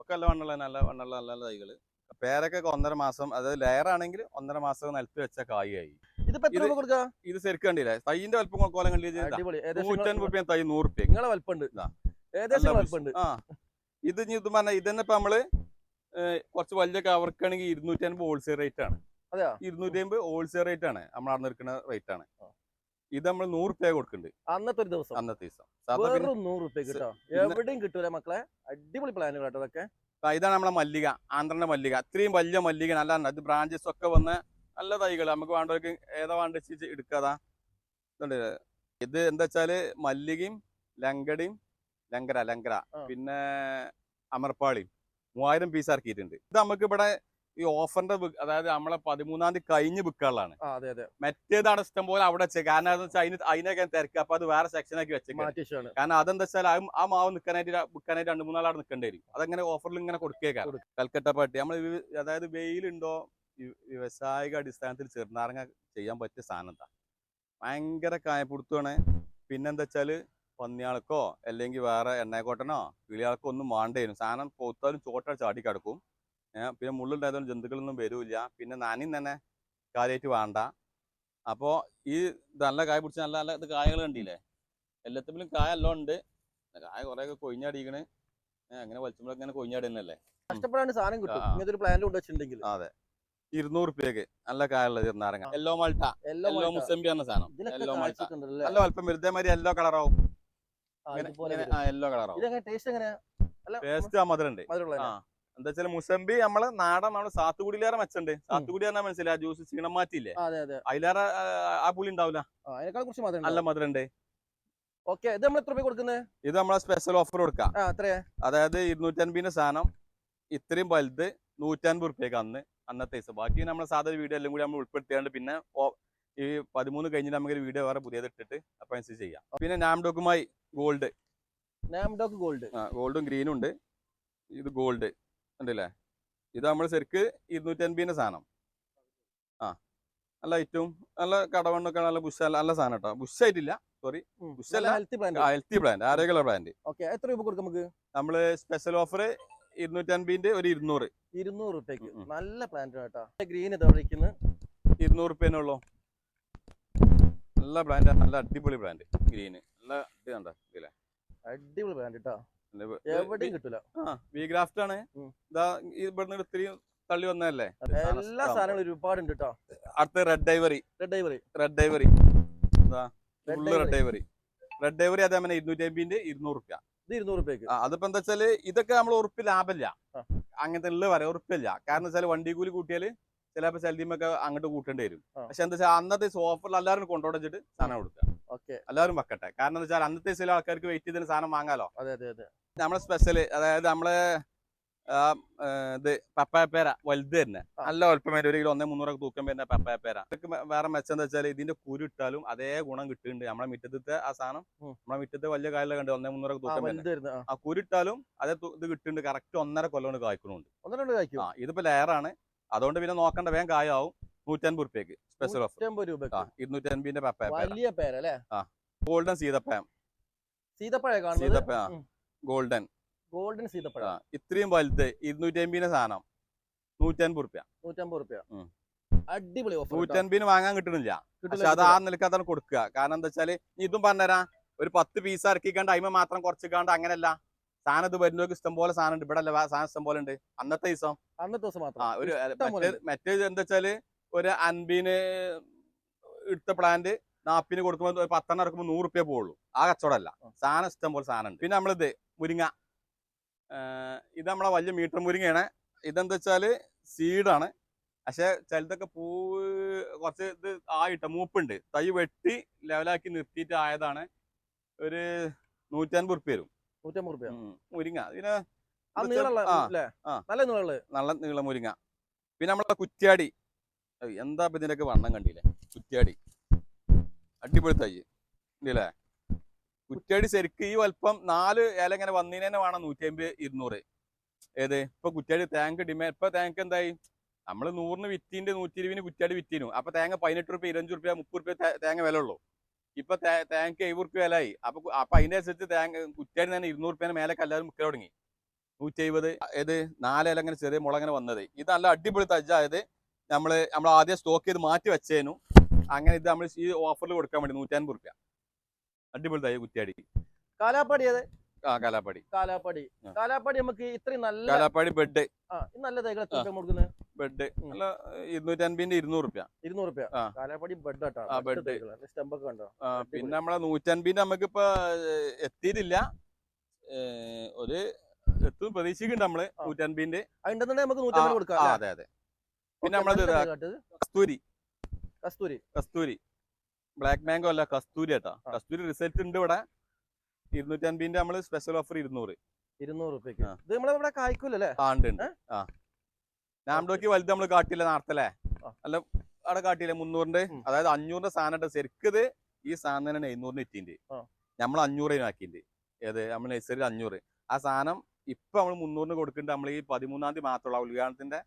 ഒക്കെ നല്ല വണ്ണുള്ള നല്ല വണ്ണുള്ള നല്ല നല്ല പേരൊക്കെ ഒന്നര മാസം അതായത് ലെയർ ആണെങ്കിൽ ഒന്നര മാസം നിലത്ത് വെച്ച കായായി. ഇതിപ്പോ എത്ര ഇത് രൂപ കൊടുക്കുക ഇത് ശരിക്കും കണ്ടില്ല? തൈന്റെ വലുപ്പം കോലം കണ്ടില്ല നൂറ്റൻപത് റുപ്യ തൈ നൂറ് റുപ്യ നിങ്ങളെ വലുപ്പുണ്ട്. ഇതാ. ഏകദേശം വലുപ്പുണ്ട്. ആ. ഇത് ഇത് പറഞ്ഞ ഇതന്നെ ഇപ്പൊ നമ്മൾ കുറച്ച് വലിയ കവർക്കാണെങ്കിൽ ഇരുന്നൂറ്റി അൻപത് ഹോൾസെയിൽ റേറ്റ് ആണ്. ഇരുന്നൂറ്റി അമ്പത് ഹോൾസെയിൽ റേറ്റ് ആണ്. നമ്മൾ അവിടെ നിൽക്കുന്ന റേറ്റ് ആണ്. ഇത് നമ്മൾ നൂറ് റുപ്യ കൊടുക്കുന്നുണ്ട് അന്നത്തെ ഒരു ദിവസം. അന്നത്തെ ദിവസം. നൂറ് റുപ്യ കിട്ടോ എവിടെയും കിട്ടൂല മക്കളെ? അടിപൊളി പ്ലാനുകൾ കേട്ടോ അതൊക്കെ ഇതാണ് നമ്മളെ മല്ലിക ആന്ധ്രന്റെ മല്ലിക. അത്രയും വലിയ മല്ലിക നല്ല ഇത് ബ്രാഞ്ചസ് ഒക്കെ വന്ന് നല്ല തൈകൾ നമുക്ക് വേണ്ടവർക്ക് ഏതാ വേണ്ട എടുക്കാതാ ഇതുണ്ട്. ഇത് എന്താ വെച്ചാൽ മല്ലികയും ലങ്കടയും ലങ്കര ലങ്കര. പിന്നെ അമർപ്പാളിയും മൂവായിരം പീസ് ഇറക്കിയിട്ടുണ്ട്. ഇത് നമുക്ക് ഇവിടെ ഈ ഓഫറിന്റെ അതായത് നമ്മളെ പതിമൂന്നാം തീയതി കഴിഞ്ഞ് ബുക്കുകളാണ് മറ്റേതാണ് ഇഷ്ടം പോലെ അവിടെ വെച്ചത് കാരണം അതെന്ന് വെച്ചാൽ അതിന് അതിനൊക്കെ തിരക്ക്. അപ്പൊ അത് വേറെ സെക്ഷനാക്കി വെച്ചേക്കാം. കാരണം അതെന്താ വെച്ചാൽ ആ- മാവ് നിൽക്കാനായിട്ട് ബുക്കാനായിട്ട് രണ്ട് മൂന്നാൾ അവിടെ നിൽക്കേണ്ടി വരും. അതങ്ങനെ ഓഫറിൽ ഇങ്ങനെ കൊടുക്കേക്കാം. കൊടുക്കും. കൽക്കട്ട പാട്ടി. നമ്മൾ അതായത് വെയിലുണ്ടോ? വ്യവസായിക അടിസ്ഥാനത്തിൽ ചെറുനാരങ്ങ ചെയ്യാൻ പറ്റിയ സാധനം എന്താ? ഭയങ്കര കായപ്പിടുത്തമാണ്. പിന്നെന്താ വെച്ചാൽ പന്നിയാൾക്കോ അല്ലെങ്കിൽ വേറെ എണ്ണയക്കോട്ടനോ കിളിയാൾക്കോ ഒന്നും വേണ്ടേനും സാധനം കൊത്താലും ചോട്ട ചാടി കിടക്കും പിന്നെ മുള്ളുണ്ടായതുകൊണ്ട് ജന്തുക്കളൊന്നും വരൂല്ല. പിന്നെ നനയും തന്നെ കാര്യമായിട്ട് വേണ്ട. അപ്പോൾ ഈ നല്ല കായ പിടിച്ച നല്ല നല്ല ഇത് കായകൾ കണ്ടില്ലേ? എല്ലാത്തിലും കായ എല്ലാം ഉണ്ട്. കായ കുറേയൊക്കെ ഒക്കെ കൊയിഞ്ഞടിക്കണ് അങ്ങനെ വലിച്ചുമ്പോൾ ഇങ്ങനെ കൊയിഞ്ഞടിക്കുന്നല്ലേ കഷ്ടപ്പെടാണ്ട് സാധനം കിട്ടും. ഇങ്ങനത്തെ ഒരു പ്ലാന്റ് കൊണ്ട് വെച്ചിട്ടുണ്ടെങ്കിൽ. അതെ. ഇരുന്നൂറ് റുപ്യക്ക് നല്ല കായുള്ള ചെറുനാരങ്ങ യെല്ലോ മൾട്ട എല്ലോ മുസംബി എന്ന സാധനം. എല്ലോ മൾട്ട നല്ല അല്പം വെറുതെ മാതിരി യെല്ലോ കളറാവും യെല്ലോ കളറാവും ടേസ്റ്റ് ആ മധുരം ഉണ്ട് എന്താ വെച്ചാൽ മുസംബി നമ്മളെ നാടൻ നമ്മൾ സാത്തുകുടിയിലേറെ മെച്ചുണ്ട്. സാത്തുകുടി പറഞ്ഞാൽ മനസ്സിലായി. ആ ജ്യൂസ് ക്ഷീണം മാറ്റിയില്ലേ? അതെ അതെ. അതിലേറെ ആ, പുളി ഉണ്ടാവില്ല നല്ല മധുരം ഉണ്ട് ഓക്കെ ഇത് നമ്മൾ എത്ര രൂപ കൊടുക്കുന്നത് ഇത് നമ്മളെ സ്പെഷ്യൽ ഓഫർ കൊടുക്കാം. അതായത് ഇരുന്നൂറ്റൻപതിന്റെ സാധനം ഇത്രയും വലുത് നൂറ്റൻപത് റുപ്യക്ക് അന്ന് അന്നത്തെ ദിവസം. ബാക്കി നമ്മൾ സാധാരണ വീഡിയോ എല്ലാം കൂടി നമ്മൾ ഉൾപ്പെടുത്തിയാണ്ട് പിന്നെ ഈ പതിമൂന്ന് കഴിഞ്ഞിട്ട് നമുക്ക് ഒരു വീഡിയോ വേറെ പുതിയത് ഇട്ടിട്ട് അപ്പൊ അനുസരിച്ച് ചെയ്യാം. പിന്നെ നാംഡോക്കുമായി ഗോൾഡ്. നാംഡോക്ക് ഗോൾഡ്. ഗോൾഡും ഗ്രീനും ഉണ്ട്. ഇത് ഗോൾഡ്. ഉണ്ടല്ലേ? ഇത് നമ്മൾ ശരിക്ക് ഇരുന്നൂറ്റി അൻപതിന്റെ സാധനം. ആ നല്ല ഐറ്റവും നല്ല കടവണ്ണൊക്കെ നല്ല ബുഷ് നല്ല സാധനം കേട്ടോ. ബുഷ് ആയിട്ടില്ല സോറി ഉഷല്ല. ഹെൽത്തി ബ്രാൻഡ് ആരോഗ്യമുള്ള ബ്രാൻഡ് ഓക്കെ എത്ര രൂപ കൊടുക്കും നമുക്ക്? നമ്മൾ സ്പെഷ്യൽ ഓഫർ ഇരുന്നൂറ്റി അൻപതിന്റെ ഒരു ഇരുന്നൂറ്. ഇരുന്നൂറ് രൂപയ്ക്ക്. നല്ല പ്ലാന്റ് കേട്ടോ. ഗ്രീൻ ഇതാ വിളിക്കുന്നത് ഇരുന്നൂറ് റുപ്യനുള്ളൂ നല്ല നല്ല ബ്രാൻഡ് നല്ല അടിപൊളി ബ്രാൻഡ് ഗ്രീന് നല്ല അടിപൊളി ബ്രാൻഡ് കേട്ടോ. എവിടെയും കിട്ടൂല. വി ഗ്രാഫ്റ്റ് ആണ്. ഇതാ ഇവിടുന്ന് ഇത്തിരി തള്ളി വന്നതല്ലേ? എല്ലാ സാധനങ്ങളും ഒരുപാട് ഉണ്ട് കേട്ടോ അടുത്ത റെഡ് ഡൈവറി റെഡ് ഡൈവറി റെഡ് ഡൈവറി ഇതാ Red ഫുള്ള് റെഡ് ഡൈവറി റെഡ് ഐവറി അതേപോലെ ഇരുന്നൂറ്റി അമ്പതിന്റെ ഇരുന്നൂറ് റുപ്യ ഇത് ഇരുന്നൂറ് അതിപ്പോ എന്താ വെച്ചാൽ ഇതൊക്കെ നമ്മൾ ഉറപ്പ് ലാഭമില്ല. അങ്ങനത്തെ ഉള്ള വരെ ഉറപ്പില്ല കാരണം വെച്ചാൽ വണ്ടി കൂലി കൂട്ടിയാൽ ചിലപ്പോ ചെലതിമൊക്കെ അങ്ങോട്ട് കൂട്ടേണ്ടി വരും. പക്ഷെ എന്താ വെച്ചാൽ അന്നത്തെ ഓഫറിൽ എല്ലാവരും കൊണ്ടോടിച്ചിട്ട് സാധനം കൊടുക്കുക ഓക്കെ. എല്ലാവരും വെക്കട്ടെ. കാരണം എന്താ വെച്ചാൽ അന്നത്തെ ചില ആൾക്കാർക്ക് വെയിറ്റ് ചെയ്തതിന് സാധനം വാങ്ങാലോ? അതെ അതെ അതെ. നമ്മളെ സ്പെഷ്യൽ അതായത് നമ്മളെ ഇത് പപ്പായപ്പേര വലുത് തന്നെ. നല്ല ഒൽപ്പമേര ഒരു കിലോ ഒന്നേ മുന്നൂറൊക്കെ തൂക്കം വരുന്ന പപ്പായപ്പേര ഇതൊക്കെ വേറെ മെച്ചം എന്താ വെച്ചാൽ ഇതിന്റെ കുരു ഇട്ടാലും അതേ ഗുണം കിട്ടുന്നുണ്ട്. നമ്മളെ മിറ്റത്തെ ആ സാധനം നമ്മളെ മിറ്റത്തെ വലിയ കാലിലെ കണ്ട് ഒന്നേ മുന്നൂറൊക്കെ തൂക്കം വരുന്നത് ആ. ആ കുരുട്ടാലും അതേ ഇത് കിട്ടുന്നുണ്ട്. കറക്റ്റ് ഒന്നര കൊല്ലം കൊണ്ട് കായ്ക്കണുണ്ട്. ഇതിപ്പോ ലെയറാണ് അതുകൊണ്ട് പിന്നെ നോക്കണ്ട വേഗം കായാവും. നൂറ്റൻപത് രൂപയ്ക്ക് സ്പെഷ്യൽ ഓഫർ ആ ഇരുന്നൂറ്റി അൻപതിന്റെ വലിയ പേര അല്ലേ ഗോൾഡൻ സീതപ്പഴം. സീതപ്പഴ സീതപ്പഴ ഗോൾഡൻ ഗോൾഡൻ സീതപ്പഴ. ഇത്രയും വലുത് ഇരുന്നൂറ്റി അൻപതിന്റെ സാധനം. നൂറ്റൻപത് റുപ്യ നൂറ്റമ്പത് റുപ്യ അടിപൊളി ഓഫർ നൂറ്റൻപതിന് വാങ്ങാൻ കിട്ടണില്ല പക്ഷെ അത് ആ നിലയ്ക്ക് അതാണ് കൊടുക്കുക. കാരണം എന്താ വെച്ചാൽ നീ ഇതും പറഞ്ഞുതരാം. ഒരു പത്ത് പീസ് ഇറക്കിക്കാണ്ട് അയിമ മാത്രം കുറച്ചിക്കാണ്ട് അങ്ങനല്ല. സാധനം ഇത് വരുന്നവർക്ക് ഇഷ്ടം പോലെ സാധനം ഉണ്ട് ഇവിടെ അല്ല സാധനം ഇഷ്ടം പോലെ ഉണ്ട്. അന്നത്തെ ദിവസം. അന്നത്തെ ദിവസം മാത്രം. ഒരു മറ്റേ മറ്റേത് എന്താ വെച്ചാൽ ഒരു അൻപതിന് എടുത്ത പ്ലാന്റ് നാപ്പിന് കൊടുക്കുമ്പോൾ പത്തെണ്ണം ഇറക്കുമ്പോൾ നൂറ് റുപ്യ പോവുള്ളൂ. ആ കച്ചവടമല്ല. സാധനം ഇഷ്ടം പോലെ സാധനം ഉണ്ട് പിന്നെ നമ്മളിത് മുരിങ്ങ ഇത് നമ്മളെ വലിയ മീറ്റർ മുരിങ്ങയാണ്. ഇതെന്താ വെച്ചാൽ സീഡാണ് പക്ഷെ ചിലതൊക്കെ പൂ കുറച്ച് ഇത് ആയിട്ട മൂപ്പുണ്ട്. തൈ വെട്ടി ലെവലാക്കി നിർത്തിയിട്ട് ആയതാണ് ഒരു നൂറ്റൻപത് റുപ്യ വരും. നൂറ്റമ്പത് റുപ്യ മുരിങ്ങ. ഇതിന് നീളമുള്ള നല്ല നീളമുള്ള. നല്ല നീളം മുരിങ്ങ. പിന്നെ നമ്മളെ കുറ്റ്യാടി. എന്താ ഇപ്പൊ വണ്ണം കണ്ടില്ലേ? കുറ്റ്യാടി. അടിപൊളി തൈ. ഇല്ലേ കുറ്റ്യാടി ശരിക്കും ഈ വലിപ്പം നാല് ഇല ഇങ്ങനെ വന്നതിന് വേണം നൂറ്റി അമ്പത് ഇരുന്നൂറ്. ഏത്? ഇപ്പൊ കുറ്റ്യാടി തേങ്ങ ഡിമാൻഡ് ഇപ്പൊ തേങ്ങ എന്തായി? നമ്മൾ നൂറിന് വിറ്റിന്റെ നൂറ്റി ഇരുപതിന് കുറ്റ്യാടി വിറ്റിനു. അപ്പൊ തേങ്ങ പതിനെട്ട് റുപ്യ ഇരുപഞ്ച് റുപ്യ മുപ്പത് റുപ്യ തേങ്ങ വില ഉള്ളൂ. ഇപ്പൊ തേങ്ങക്ക് എഴുപത് റുപ്യ വിലയായി അപ്പൊ അപ്പൊ അതിന്റെ അനുസരിച്ച് തേങ്ങ കുറ്റ്യാടി തന്നെ ഇരുന്നൂറ് റുപ്യേനെ മേലെ എല്ലാവരും മുക്കൽ തുടങ്ങി. നൂറ്റി എഴുപത് ഏത് നാലില അങ്ങനെ ചെറിയ മുളങ്ങനെ വന്നത്. ഇത് നല്ല അടിപൊളി തജ്ജായത് നമ്മൾ നമ്മൾ ആദ്യം സ്റ്റോക്ക് ചെയ്ത് മാറ്റി വെച്ചേനു. അങ്ങനെ ഇത് നമ്മൾ ഈ ഓഫറിൽ കൊടുക്കാൻ വേണ്ടി നൂറ്റൻപത് റുപ്യ. അടിപൊളി തൈ കുറ്റിയാടി. കാലാപ്പാടി അതെ ആ കാലാപ്പാടി. കാലാപ്പാടി. കാലാപ്പാടി നമുക്ക് ഇത്രയും നല്ല കാലാപ്പാടി ബെഡ് നല്ല തൈകൾ കൊടുക്കുന്നത് ബെഡ്. നല്ല ഇരുന്നൂറ്റി അൻപതിന്റെ ഇരുന്നൂറ് റുപ്യ. ഇരുന്നൂറ് രൂപ. Kalapadi bed bed. സ്റ്റമ്പൊക്കെ കണ്ടോ? പിന്നെ നമ്മളെ നൂറ്റൻപതിന്റെ നമുക്ക് ഇപ്പൊ എത്തിയിട്ടില്ല. ഒരു എത്തും പ്രതീക്ഷിക്കുന്നുണ്ട് നമ്മൾ. നൂറ്റൻപതിന്റെ. അതുണ്ടെന്നുണ്ടെങ്കിൽ നമുക്ക് നൂറ്റൻപത് കൊടുക്കാം അതെ അതെ. പിന്നെ നമ്മളത്. കസ്തൂരി. കസ്തൂരി. കസ്തൂരി. ബ്ലാക്ക് മാംഗോ അല്ല കസ്തൂരി കേട്ടോ കസ്തൂരി റിസൾട്ട് ഉണ്ട് ഇവിടെ. ഇരുന്നൂറ്റി അൻപതിന്റെ നമ്മൾ സ്പെഷ്യൽ ഓഫർ ഇരുന്നൂറ്. ഇരുന്നൂറ് റുപ്യക്ക്. ഇത് നമ്മളിവിടെ കായ്ക്കൂലല്ലേ? ആ ഉണ്ട് ഉണ്ട്. ആ. നാംഡോക്ക് വലുത് നമ്മൾ കാട്ടില്ല നേരത്തല്ലേ അല്ല? അവിടെ കാട്ടില്ല മുന്നൂറിന്റെ. അതായത് അഞ്ഞൂറിന്റെ സാധനം ശരിക്കത് ഈ സാധനം തന്നെ എഴുന്നൂറിന് ആ. നമ്മൾ അഞ്ഞൂറിന് ആക്കിണ്ട് ഏത്? നമ്മൾ നഴ്സറിയിൽ അഞ്ഞൂറ്. ആ സാധനം ഇപ്പൊ നമ്മൾ മുന്നൂറിന് കൊടുക്കുന്നുണ്ട് നമ്മൾ ഈ പതിമൂന്നാം തീയതി മാത്രമുള്ള ഉദ്ഘാടനത്തിന്റെ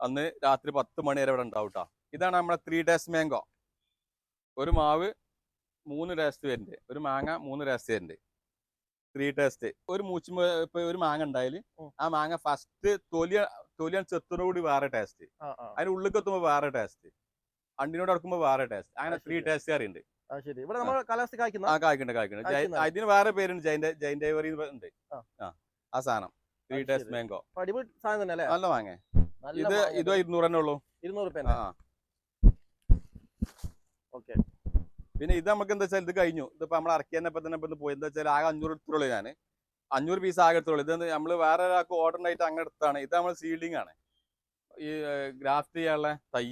അന്ന് രാത്രി പത്ത് മണി വരെ ഇവിടെ ഉണ്ടാവും കേട്ടോ ഇതാണ് നമ്മളെ ത്രീ ഡേസ് മാങ്കോ ഒരു മാവ് മൂന്ന് ടേസ്റ്റ് വരുന്നുണ്ട് ഒരു മാങ്ങ മൂന്ന് ടേസ്റ്റ് വരുന്നുണ്ട് ത്രീ ടേസ്റ്റ് ഒരു മൂച്ച ഇപ്പൊ ഒരു മാങ്ങ ഉണ്ടായാൽ ആ മാങ്ങ ഫസ്റ്റ് തൊലി തൊലിയാണ് ചെത്തിനോടുകൂടി വേറെ ടേസ്റ്റ് അതിന് ഉള്ളിൽ എത്തുമ്പോ വേറെ ടേസ്റ്റ് അണ്ടിനോട് അടുക്കുമ്പോ വേറെ ടേസ്റ്റ് അങ്ങനെ ത്രീ. ടേസ്റ്റ് കറിയുണ്ട് ഇവിടെ നമ്മൾ കാലാവസ്ഥ കായ്ക്കുന്ന? ആ കായ്ക്കുന്നുണ്ട് കായ്ക്കുന്നുണ്ട് അതിന് വേറെ പേരുണ്ട് ജൈൻ ജൈൻ ഡൈവറി ഉണ്ട്. ആ. ആ സാധനം. ത്രീ ടേസ്റ്റ് മാംഗോ അടിപൊളി സാധനം തന്നെ അല്ലേ നല്ല വാങ്ങേ. ഇത് ഇത് ഇരുന്നൂറ് തന്നെ ഉള്ളൂ. ഇരുന്നൂറ് ആ. ഓക്കെ. പിന്നെ ഇത് നമുക്ക് എന്താ വെച്ചാൽ ഇത് കഴിഞ്ഞു. ഇതിപ്പോ നമ്മൾ ഇറക്കി തന്നെ ഇപ്പൊ തന്നെ ഇപ്പൊ പോയി. എന്താ വെച്ചാൽ ആകെ അഞ്ഞൂറ് എടുത്തുള്ളൂ ഞാൻ അഞ്ഞൂറ് പീസ് ആകെ എടുത്തുള്ളൂ ഇത് നമ്മൾ വേറെ ഒരാൾക്ക് ഓർഡർ ആയിട്ട് അങ്ങനെ എടുത്താണ്. ഇത് നമ്മൾ സീഡിങ് ആണ്. ഈ ഗ്രാഫ്റ്റ് ചെയ്യാനുള്ള തൈ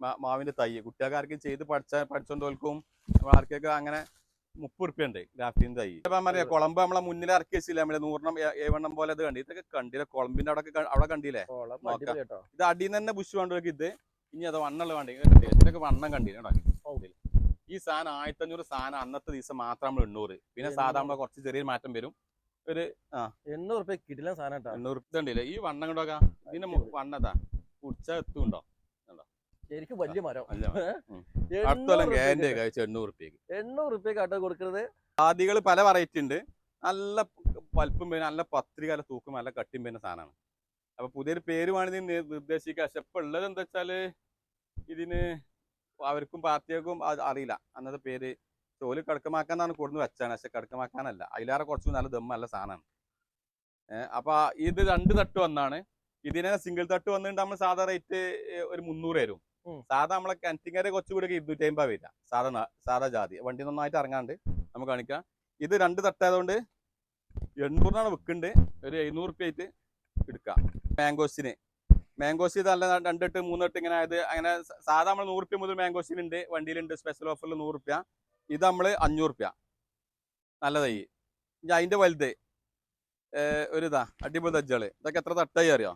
മാവിന്റെ മാവിന്റെ തൈ കുട്ടികൾക്കാർക്കും ചെയ്ത് പഠിച്ച പഠിച്ചോണ്ട് തോൽക്കും നമ്മൾ ആർക്കൊക്കെ അങ്ങനെ മുപ്പത് റുപ്യ ഉണ്ട്. ഗ്രാഫ്റ്റിന്റെ തൈ അപ്പം പറയാം കുളമ്പ് നമ്മളെ മുന്നിൽ ഇറക്കി വെച്ചില്ല നമ്മളെ നൂറെണ്ണം ഏവണ്ണം പോലെ അത് കണ്ടി ഇതൊക്കെ കണ്ടില്ല? കുളമ്പിന്റെ അവിടെ അവിടെ കണ്ടില്ലേ? ഇത് അടിയിൽ തന്നെ ബുഷ് വേണ്ടവർക്ക് ഇത്. ഇനി അത് വണ്ണുള്ള വേണ്ടി. കണ്ടില്ല? ഇതൊക്കെ വണ്ണം കണ്ടില്ല. ഈ സാധനം ആയിരത്തി അഞ്ഞൂറ് സാധനം അന്നത്തെ ദിവസം മാത്രം നമ്മൾ എണ്ണൂറ്. പിന്നെ സാധാരണ നമ്മളെ കുറച്ച് ചെറിയ മാറ്റം വരും. ഒരു എണ്ണൂറ് റുപ്യ കിട്ടില്ല സാധനം എണ്ണൂറ് കണ്ടില്ലേ ഈ വണ്ണം കൊണ്ടൊക്കെ ഇതിന്റെ അടിപൊളി. വണ്ണതാ ഉച്ച എത്തുണ്ടോ ശരിക്കും വലിയ മരം. അടുത്തോളം ഗ്യാരണ്ടി കഴിച്ചു കഴിച്ച എണ്ണൂറ് റുപ്യക്ക് എണ്ണൂറ് റുപ്യ കേട്ടോ കൊടുക്കുന്നത് ആദികൾ പല വെറൈറ്റി ഉണ്ട്. നല്ല പൽപ്പും പിന്നെ നല്ല പത്രിക നല്ല തൂക്കും നല്ല കട്ടിയും പിന്നെ സാധനമാണ്. അപ്പൊ പുതിയൊരു പേര് വേണമെങ്കിൽ നിർദ്ദേശിക്കുക പക്ഷെ ഇപ്പൊ ഉള്ളത് എന്താ വെച്ചാൽ ഇതിന് അവർക്കും പാർട്ടികൾക്കും അറിയില്ല. അന്നത്തെ പേര് ജോലി കടക്കമാക്കാന്നാണ് കൊടുന്ന് വെച്ചാണ് പക്ഷെ കടക്കമാക്കാനല്ല. അതിലേറെ കുറച്ച് നല്ല ദമ്മ നല്ല സാധനമാണ്. അപ്പൊ ഇത് രണ്ട് തട്ട് വന്നാണ്. ഇതിനെ സിംഗിൾ തട്ട് വന്നിട്ട് നമ്മൾ സാധാ റേറ്റ് ഒരു മുന്നൂറ് ഉം. സാധാ നമ്മളെ കന്റിങ്ങരെ കുറച്ചുകൂടി ഇരുന്നൂറ്റി അമ്പത് വരിക. സാധാ സാധാ ജാതി. വണ്ടി നന്നായിട്ട് ഇറങ്ങാണ്ട് നമുക്ക് കാണിക്കാം. ഇത് രണ്ട് തട്ടായതുകൊണ്ട് എണ്ണൂറിനാണ് വിൽക്കുന്നുണ്ട് ഒരു എഴുന്നൂറ് റുപ്യ ആയിട്ട് എടുക്കാം. മാംഗോസിന് മാംഗോസ് നല്ല രണ്ടെട്ട് മൂന്നെട്ട് ഇങ്ങനെ ആയത് അങ്ങനെ സാധാ നമ്മൾ നൂറ് റുപ്യ മുതൽ മാങ്കോസിനുണ്ട് വണ്ടിയിലുണ്ട്. സ്പെഷ്യൽ ഓഫറിൽ നൂറ് റുപ്യ. ഇത് നമ്മൾ അഞ്ഞൂറ് റുപ്യ. നല്ല തൈ ഇനി അതിന്റെ വലുത്. ഒരു ഇതാ അടിപൊളി തജ്ജാൾ. ഇതൊക്കെ എത്ര തട്ടായി അറിയോ?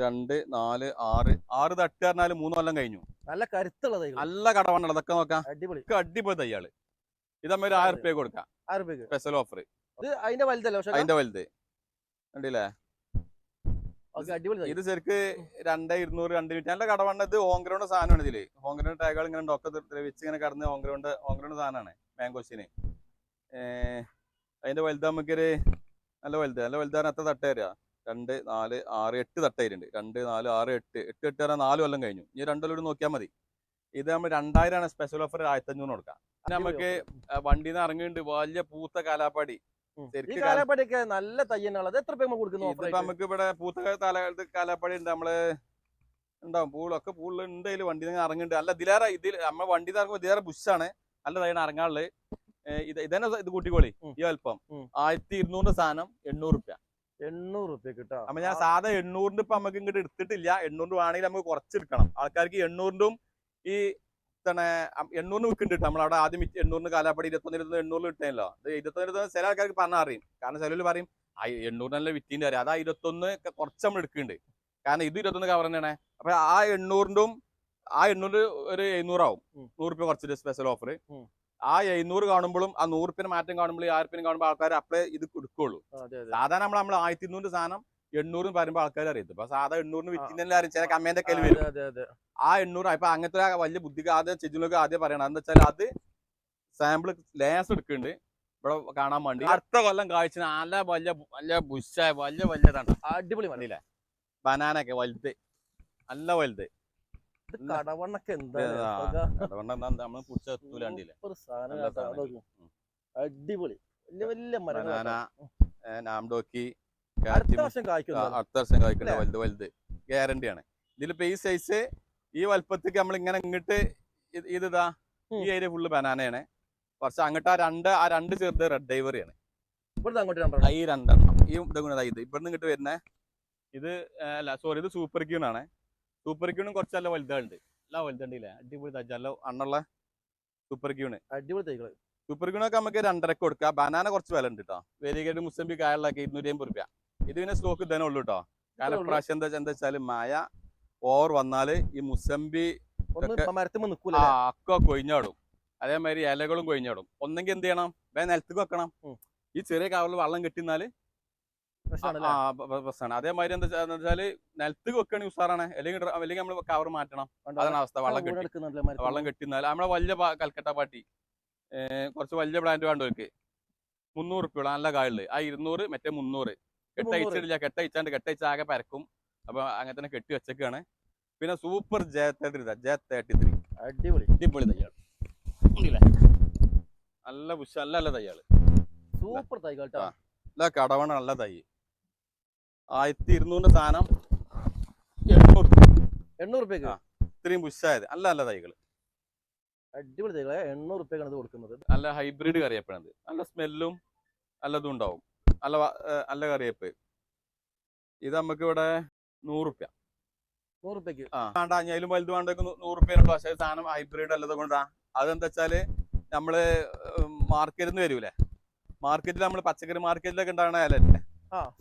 രണ്ട് നാല് ആറ്. ആറ് തട്ട് പറഞ്ഞാൽ മൂന്ന് കൊല്ലം കഴിഞ്ഞു. നല്ല കരുത്തുള്ള തൈകൾ നല്ല കടവണ്ണുള്ള ഇതൊക്കെ നോക്കാം. അടിപൊളി. തയ്യാൾ ഇത് നമ്മൾ ഒരു ആയിരം റുപ്യ കൊടുക്കാം. സ്പെഷ്യൽ ഓഫർ ഇത് അതിന്റെ വലുതല്ലേ അതിന്റെ വലുത്. കണ്ടില്ലേ? ഇത് ശരിക്ക് രണ്ടേ ഇരുന്നൂറ് രണ്ട് മിനിറ്റ് നല്ല കടവണ്ണ ഇത് ഓങ്ഗ്രൗണ്ട് സാധനമാണ് ഇതിൽ. ഓങ്ഗ്രൗണ്ട് ടാഗുകൾ ഇങ്ങനെ ഡൊക്കെ വെച്ച് ഇങ്ങനെ കടന്ന് ഓങ്ഗ്രൗണ്ട് ഓങ്ഗ്രൗണ്ട് സാധനമാണ്. മാംഗോസിന് അതിന്റെ വലുത് നമുക്കൊരു നല്ല വലുത്. നല്ല വലുതാണ് അത്ര എത്ര തട്ട തരിക രണ്ട് നാല് ആറ് എട്ട് തട്ടയിലുണ്ട് രണ്ട് നാല് ആറ് എട്ട്. എട്ട് എട്ട് വരെ നാല് കൊല്ലം കഴിഞ്ഞു. ഇനി രണ്ടു കൊല്ലം നോക്കിയാൽ മതി. ഇത് നമ്മൾ രണ്ടായിരം ആണ് സ്പെഷ്യൽ ഓഫർ ആയിരത്തി അഞ്ഞൂറ് കൊടുക്കാം. പിന്നെ നമുക്ക് വണ്ടിയിൽ നിന്ന് ഇറങ്ങിയിട്ടുണ്ട് വലിയ പൂത്ത കാലാപ്പാടി. ഉം. ഈ ശരിക്ക് കാല- നല്ല തയ്യനാണ് അത് എത്ര പേര് കൊടുക്കുന്നു നമുക്ക് ഇവിടെ പൂത്ത കാലത്ത് കാലാപ്പാടി ഉണ്ട്. നമ്മൾ ഉണ്ടാവും പൂളൊക്കെ പൂളുണ്ട് അതിൽ വണ്ടി ഇറങ്ങിണ്ട്. അല്ല ഇതിലേറെ ഇതിൽ നമ്മൾ വണ്ടി ഇറങ്ങുമ്പോൾ ഇതിലേറെ ബുഷാണ് നല്ല തയ്യാണ് ഇറങ്ങാനുള്ളത്. ഇത് ഇതന്നെ ഇത് കൂട്ടിക്കോളി. ഈ അല്പം. ആയിരത്തി ഇരുന്നൂറിന്റെ സാധനം എണ്ണൂറ് റുപ്യ. എണ്ണൂറ് റുപ്യ കിട്ടാ അപ്പൊ ഞാൻ സാധാ എണ്ണൂറിന്റെ ഇപ്പൊ നമുക്ക് ഇങ്ങോട്ട് എടുത്തിട്ടില്ല. എണ്ണൂറ് വേണമെങ്കിൽ നമുക്ക് കുറച്ചെടുക്കണം ആൾക്കാർക്ക് എണ്ണൂറിന്റും ഈ തന്നെ എണ്ണൂറിന് വിൽക്കുന്നുണ്ട് നമ്മൾ അവിടെ ആദ്യം എണ്ണൂറിന് കാലാപ്പടി ഇരുപത്തൊന്ന് ഇരുപത്തൊന്ന് എണ്ണൂറിൽ കിട്ടേനല്ലോ അത് ഇരുപത്തൊന്ന് ഇരുപത്തൊന്ന് ചില ആൾക്കാർക്ക് പറഞ്ഞാൽ അറിയും. കാരണം ചിലർ പറയും ആ എണ്ണൂറിനല്ല വിറ്റിന്റെ അറിയാം അതാ ഇരുപത്തൊന്ന് കുറച്ച് നമ്മൾ എടുക്കുന്നുണ്ട്. കാരണം ഇത് ഇരുപത്തൊന്ന് കവർ തന്നെയാണ്. അപ്പൊ ആ എണ്ണൂറിന്റെ ആ എണ്ണൂറ് ഒരു എഴുന്നൂറാവും. നൂറ് രൂപ കുറച്ചിട്ട് സ്പെഷ്യൽ ഓഫർ. ആ എഴുന്നൂറ് കാണുമ്പോഴും ആ നൂറുപ്പിന് മാറ്റം കാണുമ്പോൾ ആയിരപ്പിന് കാണുമ്പോൾ ആൾക്കാർ അപ്ലൈ ഇത് കൊടുക്കുള്ളൂ സാധാരണ നമ്മൾ നമ്മൾ ആയിരത്തി ഇരുന്നൂറ് സാധനം എണ്ണൂറ് പറയുമ്പോൾ ആൾക്കാർ അറിയത് അപ്പൊ സാധാ എണ്ണൂറിന് അറിയും ചില കമ്മേന്റെ കയ്യിൽ വരും. ആ എണ്ണൂറ് ഇപ്പൊ അങ്ങനത്തെ ഒരു വലിയ ബുദ്ധിക്ക് ആദ്യം ചെജിനൊക്കെ ആദ്യം പറയണം. എന്താ വെച്ചാൽ അത് സാമ്പിൾ ലേസ് എടുക്കുന്നുണ്ട്. ഇവിടെ കാണാൻ വേണ്ടി. അടുത്ത കൊല്ലം കാഴ്ച നല്ല വലിയ വലിയ ബുഷായ വലിയ വലിയതാണ് അടിപൊളി മതിയില്ലേ ബനാനൊക്കെ വലുത്. നല്ല വലുത്. (laughs) ഇത് കടവണ്ണൊക്കെ എന്താ. അടിപൊളി. വലിയ വലിയ. നാംഡോക്കി അടുത്ത വർഷം കായ്ക്കും ആ, അടുത്ത വർഷം കായ്ക്കണ്ട വലുത് വലുത്. ഗ്യാരണ്ടി ആണ്. ഇതിലിപ്പോ ഈ സൈസ് ഈ വലുപ്പത്തേക്ക് നമ്മൾ ഇങ്ങനെ ഇങ്ങോട്ട് ഇത് ഇത് ഈ. ഏരിയ ഫുള്ള് ബനാനയാണ് കുറച്ച് അങ്ങോട്ട് ആ രണ്ട് ആ രണ്ട് ചെറുത് റെഡ് ഡൈവറിയാണ് ഇവിടുന്ന് അങ്ങോട്ട് ഈ രണ്ടെണ്ണം. ഈ ഇത് കൂടെ ഇത് ഇവിടുന്ന് ഇങ്ങോട്ട് വരുന്ന. ഇത് അല്ല സോറി ഇത് സൂപ്പർ ക്യൂൺ ആണ്. സൂപ്പർ ക്യൂണും കുറച്ച് നല്ല വലുതുണ്ട് എല്ലാ വലുതുണ്ടല്ലേ അടിപൊളി തജ്ജ നല്ല അണ്ണുള്ള സൂപ്പർ ക്യൂണ് അടിപൊളി തൈകൾ സൂപ്പർ ക്യൂണൊക്കെ നമുക്ക് രണ്ടരക്ക് കൊടുക്കാം. ബനാന കുറച്ച് വില ഉണ്ട് കേട്ടോ വേരികേട് മുസംബി കായലിലൊക്കെ ഇരുന്നൂറ്റി അമ്പത് റുപ്യ. ഇത് പിന്നെ സ്റ്റോക്ക് തന്നെ ഉള്ളൂ കേട്ടോ കാരണം പ്രാവശ്യം എന്താ എന്താ വെച്ചാൽ മഴ ഓവർ വന്നാൽ ഈ മുസംബി അക്ക കൊഴിഞ്ഞാടും. അതേമാതിരി ഇലകളും കൊഴിഞ്ഞാടും. ഒന്നെങ്കിൽ എന്ത് ചെയ്യണം? വേഗം നിലത്തേക്ക് വെക്കണം. ഈ ചെറിയ കാവലിൽ വെള്ളം കെട്ടിന്നാൽ പ്രശ്നമാണല്ലേ ആ പ- പ- പ്രശ്നമാണ്. അതേമാതിരി എന്താ വെച്ചാ- എന്താ വെച്ചാൽ നിലത്ത് വെക്കണെങ്കിൽ ഉഷാറാണ് അല്ലെങ്കിൽ അല്ലെങ്കിൽ നമ്മൾ കവർ മാറ്റണം. അതാണ് അവസ്ഥ. വെള്ളം കെട്ടി. വെള്ളം കെട്ടിന്നാൽ നമ്മളെ വലിയ കൽക്കട്ട പാട്ടി. കുറച്ച് വലിയ ബ്രാൻഡ് വേണ്ടവർക്ക് മുന്നൂറ് റുപ്യ നല്ല കായുള്ളത് ആ ഇരുന്നൂറ് മറ്റേ മുന്നൂറ്. കെട്ടയച്ചിട്ടില്ല കെട്ടയച്ചാണ്ട് അയച്ചിട്ടില്ല കെട്ട് അയച്ചാണ്ട് കെട്ട് അയച്ച ആകെ പരക്കും. അപ്പൊ അങ്ങനെ തന്നെ കെട്ടി വെച്ചേക്കാണ്. പിന്നെ super J thirty J thirty three അടിപൊളി. അടിപൊളി തയ്യാൾ നല്ല ബുഷ് നല്ല നല്ല തയ്യാൾ സൂപ്പർ തൈകൾ കേട്ടോ. നല്ല കടവണ നല്ല തൈ. ആയിരത്തി ഇരുന്നൂറിന്റെ സാധനം എണ്ണൂറ് എണ്ണൂറ് റുപ്യക്ക്? ആ. ഇത്രയും പുഷായത്. അല്ല അല്ല തൈകൾ അടിപൊളി തൈകളെ. എണ്ണൂറ് റുപ്യക്കാണ് ഇത് കൊടുക്കുന്നത്. നല്ല ഹൈബ്രിഡ് കറിയപ്പണത് നല്ല സ്മെല്ലും നല്ലതും ഉണ്ടാവും. നല്ല നല്ല കറിയപ്പ് ഇത് നമുക്ക് ഇവിടെ നൂറ് റുപ്യ. നൂറ് റുപ്യക്ക്? ആ. വേണ്ട അതിലും വലുത് വേണ്ടൊക്കെ നൂറ് റുപ്യനുള്ളൂ പക്ഷേ സാധനം ഹൈബ്രിഡ് അല്ലത് കൊണ്ടാ. അതെന്താ വെച്ചാൽ നമ്മൾ മാർക്കറ്റിൽ നിന്ന് വരൂലേ? മാർക്കറ്റിൽ നമ്മൾ പച്ചക്കറി മാർക്കറ്റിലൊക്കെ ഉണ്ടാകണ അല്ലേ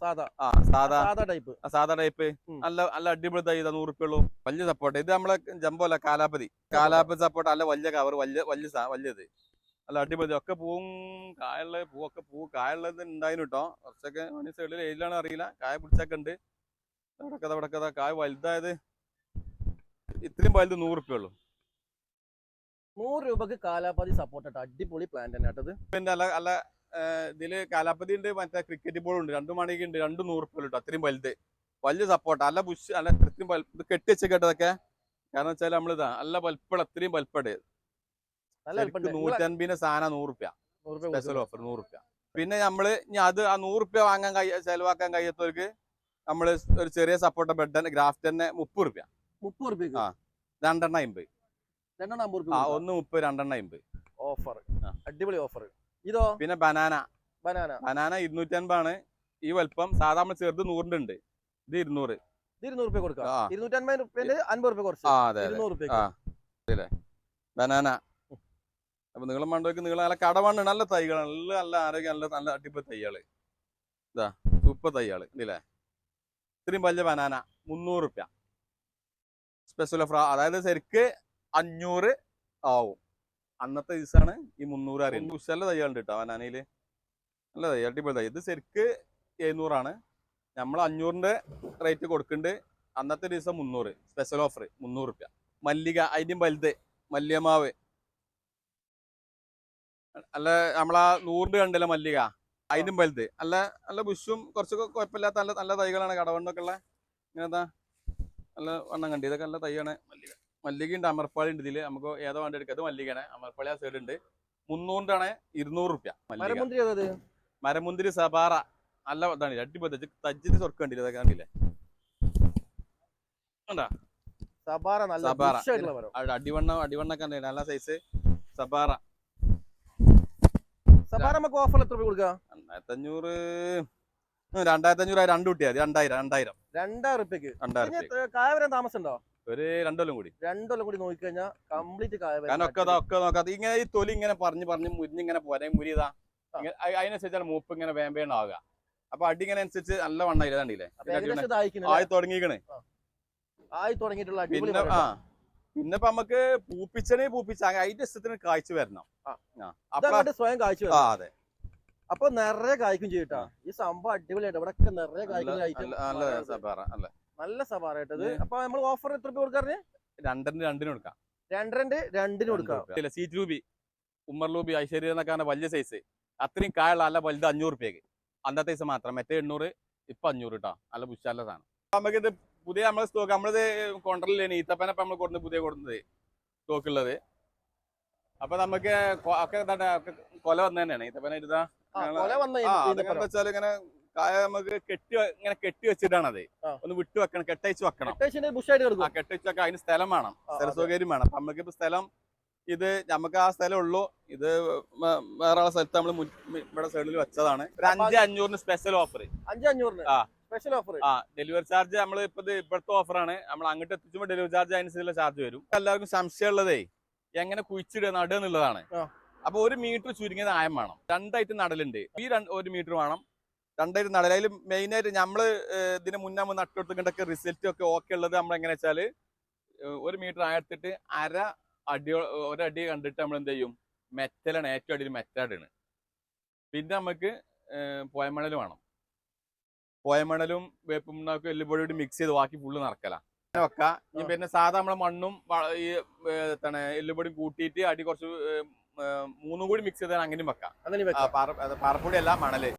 സാധാ. സാധാ. ടൈപ്പ്. സാധാ ടൈപ്പ്. നല്ല നല്ല അടിപൊളി തൈ നൂറ് റുപ്യ ഉള്ളൂ വലിയ സപ്പോർട്ട് ഇത് നമ്മളെ ജംബോ അല്ല കാലാപതി. കാലാപതി സപ്പോർട്ട് അല്ല വലിയ കവർ വലിയ വലിയ വലിയത്. നല്ല അടിപൊളി. ഒക്കെ പൂവും കായുള്ള പൂവൊക്കെ പൂ കായുള്ളത് ഉണ്ടായിരുന്നു കേട്ടോ കുറച്ചൊക്കെ സൈഡിൽ ഏതിലാണ് അറിയില്ല. കായ പിടിച്ചൊക്കെ ഉണ്ട് അവിടെ അവിടെ കായ വലുതായത് ഇത്രയും വലുത് നൂറ് റുപ്യ ഉള്ളൂ നൂറ് രൂപക്ക് കാലാപതി സപ്പോർട്ട് അടിപൊളി പ്ലാന്റ് തന്നെ കേട്ടത് പിന്നെ അല്ല അല്ല ഇതിൽ കാലാപ്പതി ഉണ്ട് മറ്റേ ക്രിക്കറ്റ് ബോൾ ഉണ്ട്. രണ്ടു മണിക്ക് ഉണ്ട് രണ്ടു നൂറ് റുപ്യ കിട്ടും. അത്രയും വലുത്. വലിയ സപ്പോർട്ട് അല്ല ബുഷ് അല്ല ഇത്രയും വലു- കെട്ടി കെട്ടി വെച്ചേക്കട്ടതൊക്കെ കാരണം വെച്ചാൽ നമ്മളിതാ നല്ല വലിപ്പമുള്ള അത്രയും വലിപ്പമുണ്ട് നൂറ്റൻപതിന്റെ സാധനം നൂറ് റുപ്യ. സ്പെഷ്യൽ ഓഫർ നൂറ് റുപ്യ. പിന്നെ നമ്മൾ ഇനി അത് ആ നൂറ് റുപ്യ വാങ്ങാൻ കൈ ചെലവാക്കാൻ കഴിയാത്തവർക്ക് നമ്മൾ ഒരു ചെറിയ സപ്പോർട്ട ബെഡ് ഗ്രാഫ്റ്റ് തന്നെ മുപ്പത് റുപ്യ. മുപ്പത് റുപ്യ ആ. രണ്ടെണ്ണ അമ്പത്. രണ്ടെണ്ണം ഒന്ന് മുപ്പത് രണ്ടെണ്ണ അമ്പത്. ഓഫർ അടിപൊളി ഓഫർ ഇതോ? പിന്നെ ബനാന. ബനാന. ബനാന ഇരുന്നൂറ്റി അൻപതാണ് ഈ വലിപ്പം സാധാ നമ്മൾ ചെറുത് നൂറിന്റെ ഉണ്ട് ഇത് ഇരുന്നൂറ്. ഇത് ഇരുന്നൂറ് കൊടുക്കാം. ഇരുന്നൂറ്റി അൻപത് അൻപത് കുറച്ച്. റുപ്യ ബനാന. അപ്പൊ നീളം മണ്ടോക്ക് നീളം നല്ല കടമണ്ണ് നല്ല തൈകൾ നല്ല നല്ല ആരോഗ്യം നല്ല നല്ല അടിപൊളി തൈകൾ. ഇതാ സൂപ്പർ തൈകൾ. ഇല്ലേ? ഇത്രയും വലിയ ബനാന മുന്നൂറ് റുപ്യ സ്പെഷ്യൽ ഓഫർ അതായത് ശരിക്ക് അഞ്ഞൂറ് ആവും. അന്നത്തെ ദിവസമാണ് ഈ മുന്നൂറ് അറിയുന്നത്. ഉഷല്ല തയ്യാളുണ്ട് കേട്ടോ വനാനയിൽ നല്ല തൈ അടിപൊളി തൈ ഇത് ശരിക്ക് എഴുന്നൂറാണ്. നമ്മൾ അഞ്ഞൂറിന്റെ റേറ്റ് കൊടുക്കുന്നുണ്ട്. അന്നത്തെ ദിവസം മുന്നൂറ് സ്പെഷ്യൽ ഓഫർ മുന്നൂറ് റുപ്യ. മല്ലിക അതിന്റെയും വലുത് മല്ലിയമാവ്. അല്ല നമ്മളാ നൂറിന്റെ കണ്ടില്ല മല്ലിക? അതിനും വലുത്. അല്ല നല്ല ബുഷും കുറച്ചൊക്കെ കുഴപ്പമില്ലാത്ത നല്ല നല്ല തൈകളാണ്. കടവണ്ണൊക്കെ ഉള്ള ഇങ്ങനത്തെ നല്ല വണ്ണം കണ്ടി. ഇതൊക്കെ നല്ല തൈയാണ് മല്ലിക. മല്ലിക ഉണ്ട് അമർപ്പാളി ഉണ്ട് ഇതിൽ. നമുക്ക് ഏതോ വണ്ടി എടുക്കാം. അത് മല്ലികയാണ്. അമർപ്പാളി ആ സൈഡ് ഉണ്ട്. മുന്നൂറിന്റെ ആണ് ഇരുന്നൂറ് റുപ്യ മരമുന്തിരി മരമുന്തിരി സബാറ നല്ല ഇതാണ്. അടിപൊളി. തജ്ജിന് സ്വർക്കം കണ്ടില്ല? ഇതൊക്കെ കണ്ടില്ലേ? കണ്ടാ? സബാറ അടിവണ്ണ അടിവണ്ണ അടി- അടിവണ്ണം അടിവണ്ണൊക്കെ നല്ല സൈസ് സബാറ സബാറ നമുക്ക് ഓഫർ എത്ര രൂപ കൊടുക്കുക രണ്ടായിരത്തി അഞ്ഞൂറ് രണ്ടായിരത്തി അഞ്ഞൂറ് രണ്ട് കുട്ടിയാ രണ്ടായിരം രണ്ടായിരം. രണ്ടായിരം വരാൻ താമസം ഉണ്ടോ ഒരു രണ്ടൊല്ലം കൂടി. രണ്ടൊല്ലം കൂടി നോക്കിക്കഴിഞ്ഞാൽ കംപ്ലീറ്റ് കാരണം ഒക്കെ ഒക്കെ നോക്കാം. ഇങ്ങനെ ഈ തൊലി ഇങ്ങനെ പറഞ്ഞു പറഞ്ഞ് മുരിഞ്ഞിങ്ങനെ പോരാ മുരിതാ അതിനനുസരിച്ചാണ് മൂപ്പ് ഇങ്ങനെ വേമ്പേണ്ടാവുക അപ്പൊ അടി ഇങ്ങനെ അനുസരിച്ച് നല്ല വണ്ണ ഇല്ല കണ്ടില്ലേ? അപ്പൊ ഏകദേശം ഇതായിക്കുന്നു ആയി തുടങ്ങിക്കണ്. ആയി തുടങ്ങിയിട്ടുള്ള പിന്നെ ആ. പിന്നെ ഇപ്പൊ നമുക്ക് പൂപ്പിച്ചനെ പൂപ്പിച്ച അതിന്റെ ഇഷ്ടത്തിന് കാഴ്ച വരണം. സ്വയം കാഴ്ച ആ അതെ. അപ്പൊ നിറയെ കായ്ക്കും ചെയ്യട്ടാ ഈ സംഭവം അടിപൊളിയായിട്ട് ഇവിടെ നിറയെ കായ്ക്കും നല്ല- നല്ല കേട്ടത് അപ്പൊ നമ്മൾ ഓഫർ എത്ര രൂപ കൊടുക്കാറ് രണ്ടിന് രണ്ടിന് കൊടുക്കാം. രണ്ടരണ്ട് രണ്ടിന് കൊടുക്കാം. സീറ്റ് രൂപി ഉമ്മർ ലൂബി ഐശ്വര്യ എന്നൊക്കെ വലിയ സൈസ് അത്രയും കായുള്ള നല്ല വലുത് അഞ്ഞൂറ് രൂപയ്ക്ക് അന്നത്തെ ദിവസം മാത്രം. മറ്റേ എണ്ണൂറ് ഇപ്പൊ അഞ്ഞൂറ് കേട്ടോ നല്ല പുഷാല സാധനം. നമുക്ക് ഇത് പുതിയ നമ്മളെ സ്റ്റോക്ക് നമ്മളിത് കൊണ്ടറില്ലേന് ഈത്തപ്പനെ നമ്മൾ കൊടുത്ത് പുതിയ കൊടുത്തത് സ്റ്റോക്ക് ഉള്ളത് അപ്പൊ നമുക്ക് ഒക്കെ കൊല വന്നു തന്നെയാണ് ഈത്തപ്പന ഇരുതാ കൊല വന്ന വെച്ചാൽ ഇങ്ങനെ കായ നമുക്ക് കെട്ടി ഇങ്ങനെ കെട്ടി വെച്ചിട്ടാണത് അത് ഒന്ന് വിട്ടു വെക്കണം കെട്ടയച്ച് വെക്കണം. കെട്ടയച്ച് വെക്കാം അതിന് സ്ഥലം വേണം. സ്ഥല സൗകര്യം വേണം. അപ്പൊ നമുക്ക് ഇപ്പൊ സ്ഥലം ഇത് നമുക്ക് ആ സ്ഥലം ഉള്ളൂ. ഇത് വേറെ സ്ഥലത്ത് നമ്മൾ ഇവിടെ സൈഡിൽ വെച്ചതാണ്. ഒരു അഞ്ച് അഞ്ഞൂറിന് സ്പെഷ്യൽ ഓഫർ അഞ്ച് അഞ്ഞൂറിന് ആ. സ്പെഷ്യൽ ഓഫർ ആ ഡെലിവറി ചാർജ് നമ്മൾ ഇപ്പൊ ഇപ്പോഴത്തെ ഓഫറാണ് നമ്മൾ അങ്ങോട്ട് എത്തിച്ചുമ്പോൾ ഡെലിവറി ചാർജ് അതിനനുസരിച്ചുള്ള ചാർജ് വരും. എല്ലാവർക്കും സംശയം ഉള്ളതേ എങ്ങനെ കുഴിച്ചിടുക നടുക എന്നുള്ളതാണ്. അപ്പൊ ഒരു മീറ്റർ ചുരുങ്ങിയത് ആയം വേണം. രണ്ടായിട്ട് നടലുണ്ട്. ഈ ഒരു മീറ്റർ വേണം. രണ്ടായിട്ട് നടൽ അതിൽ മെയിനായിട്ട് നമ്മൾ ഏഹ്, ഇതിന് മുന്നേ നമ്മൾ നട്ടുകൊടുത്തിട്ടൊക്കെ റിസൾട്ട് ഒക്കെ ഓക്കെ ഉള്ളത് നമ്മൾ എങ്ങനെ വെച്ചാൽ ഏഹ്, ഒരു മീറ്റർ ആയിട്ട് അര അടി ഒരടി കണ്ടിട്ട് നമ്മൾ എന്ത് ചെയ്യും? മെറ്റലാണ് ഏറ്റവും അടിയിൽ മെറ്റാടാണ് പിന്നെ നമുക്ക് പോയമണൽ വേണം. പോയമണലും വേപ്പും പിണ്ണാക്കും എല്ലുപൊടി കൂടി മിക്സ് ചെയ്ത് ബാക്കി ഫുള്ള് നടക്കല. വെക്ക. പിന്നെ സാധാ നമ്മളെ മണ്ണും ഈ എന്താണ് എല്ലുപൊടിയും കൂട്ടിയിട്ട് അടി കുറച്ച് മൂന്നും കൂടി മിക്സ് ചെയ്താൽ അങ്ങനെയും വെക്കാം. പാറപ്പൊടിയല്ല പാറപ്പൊടി അല്ല മണൽ.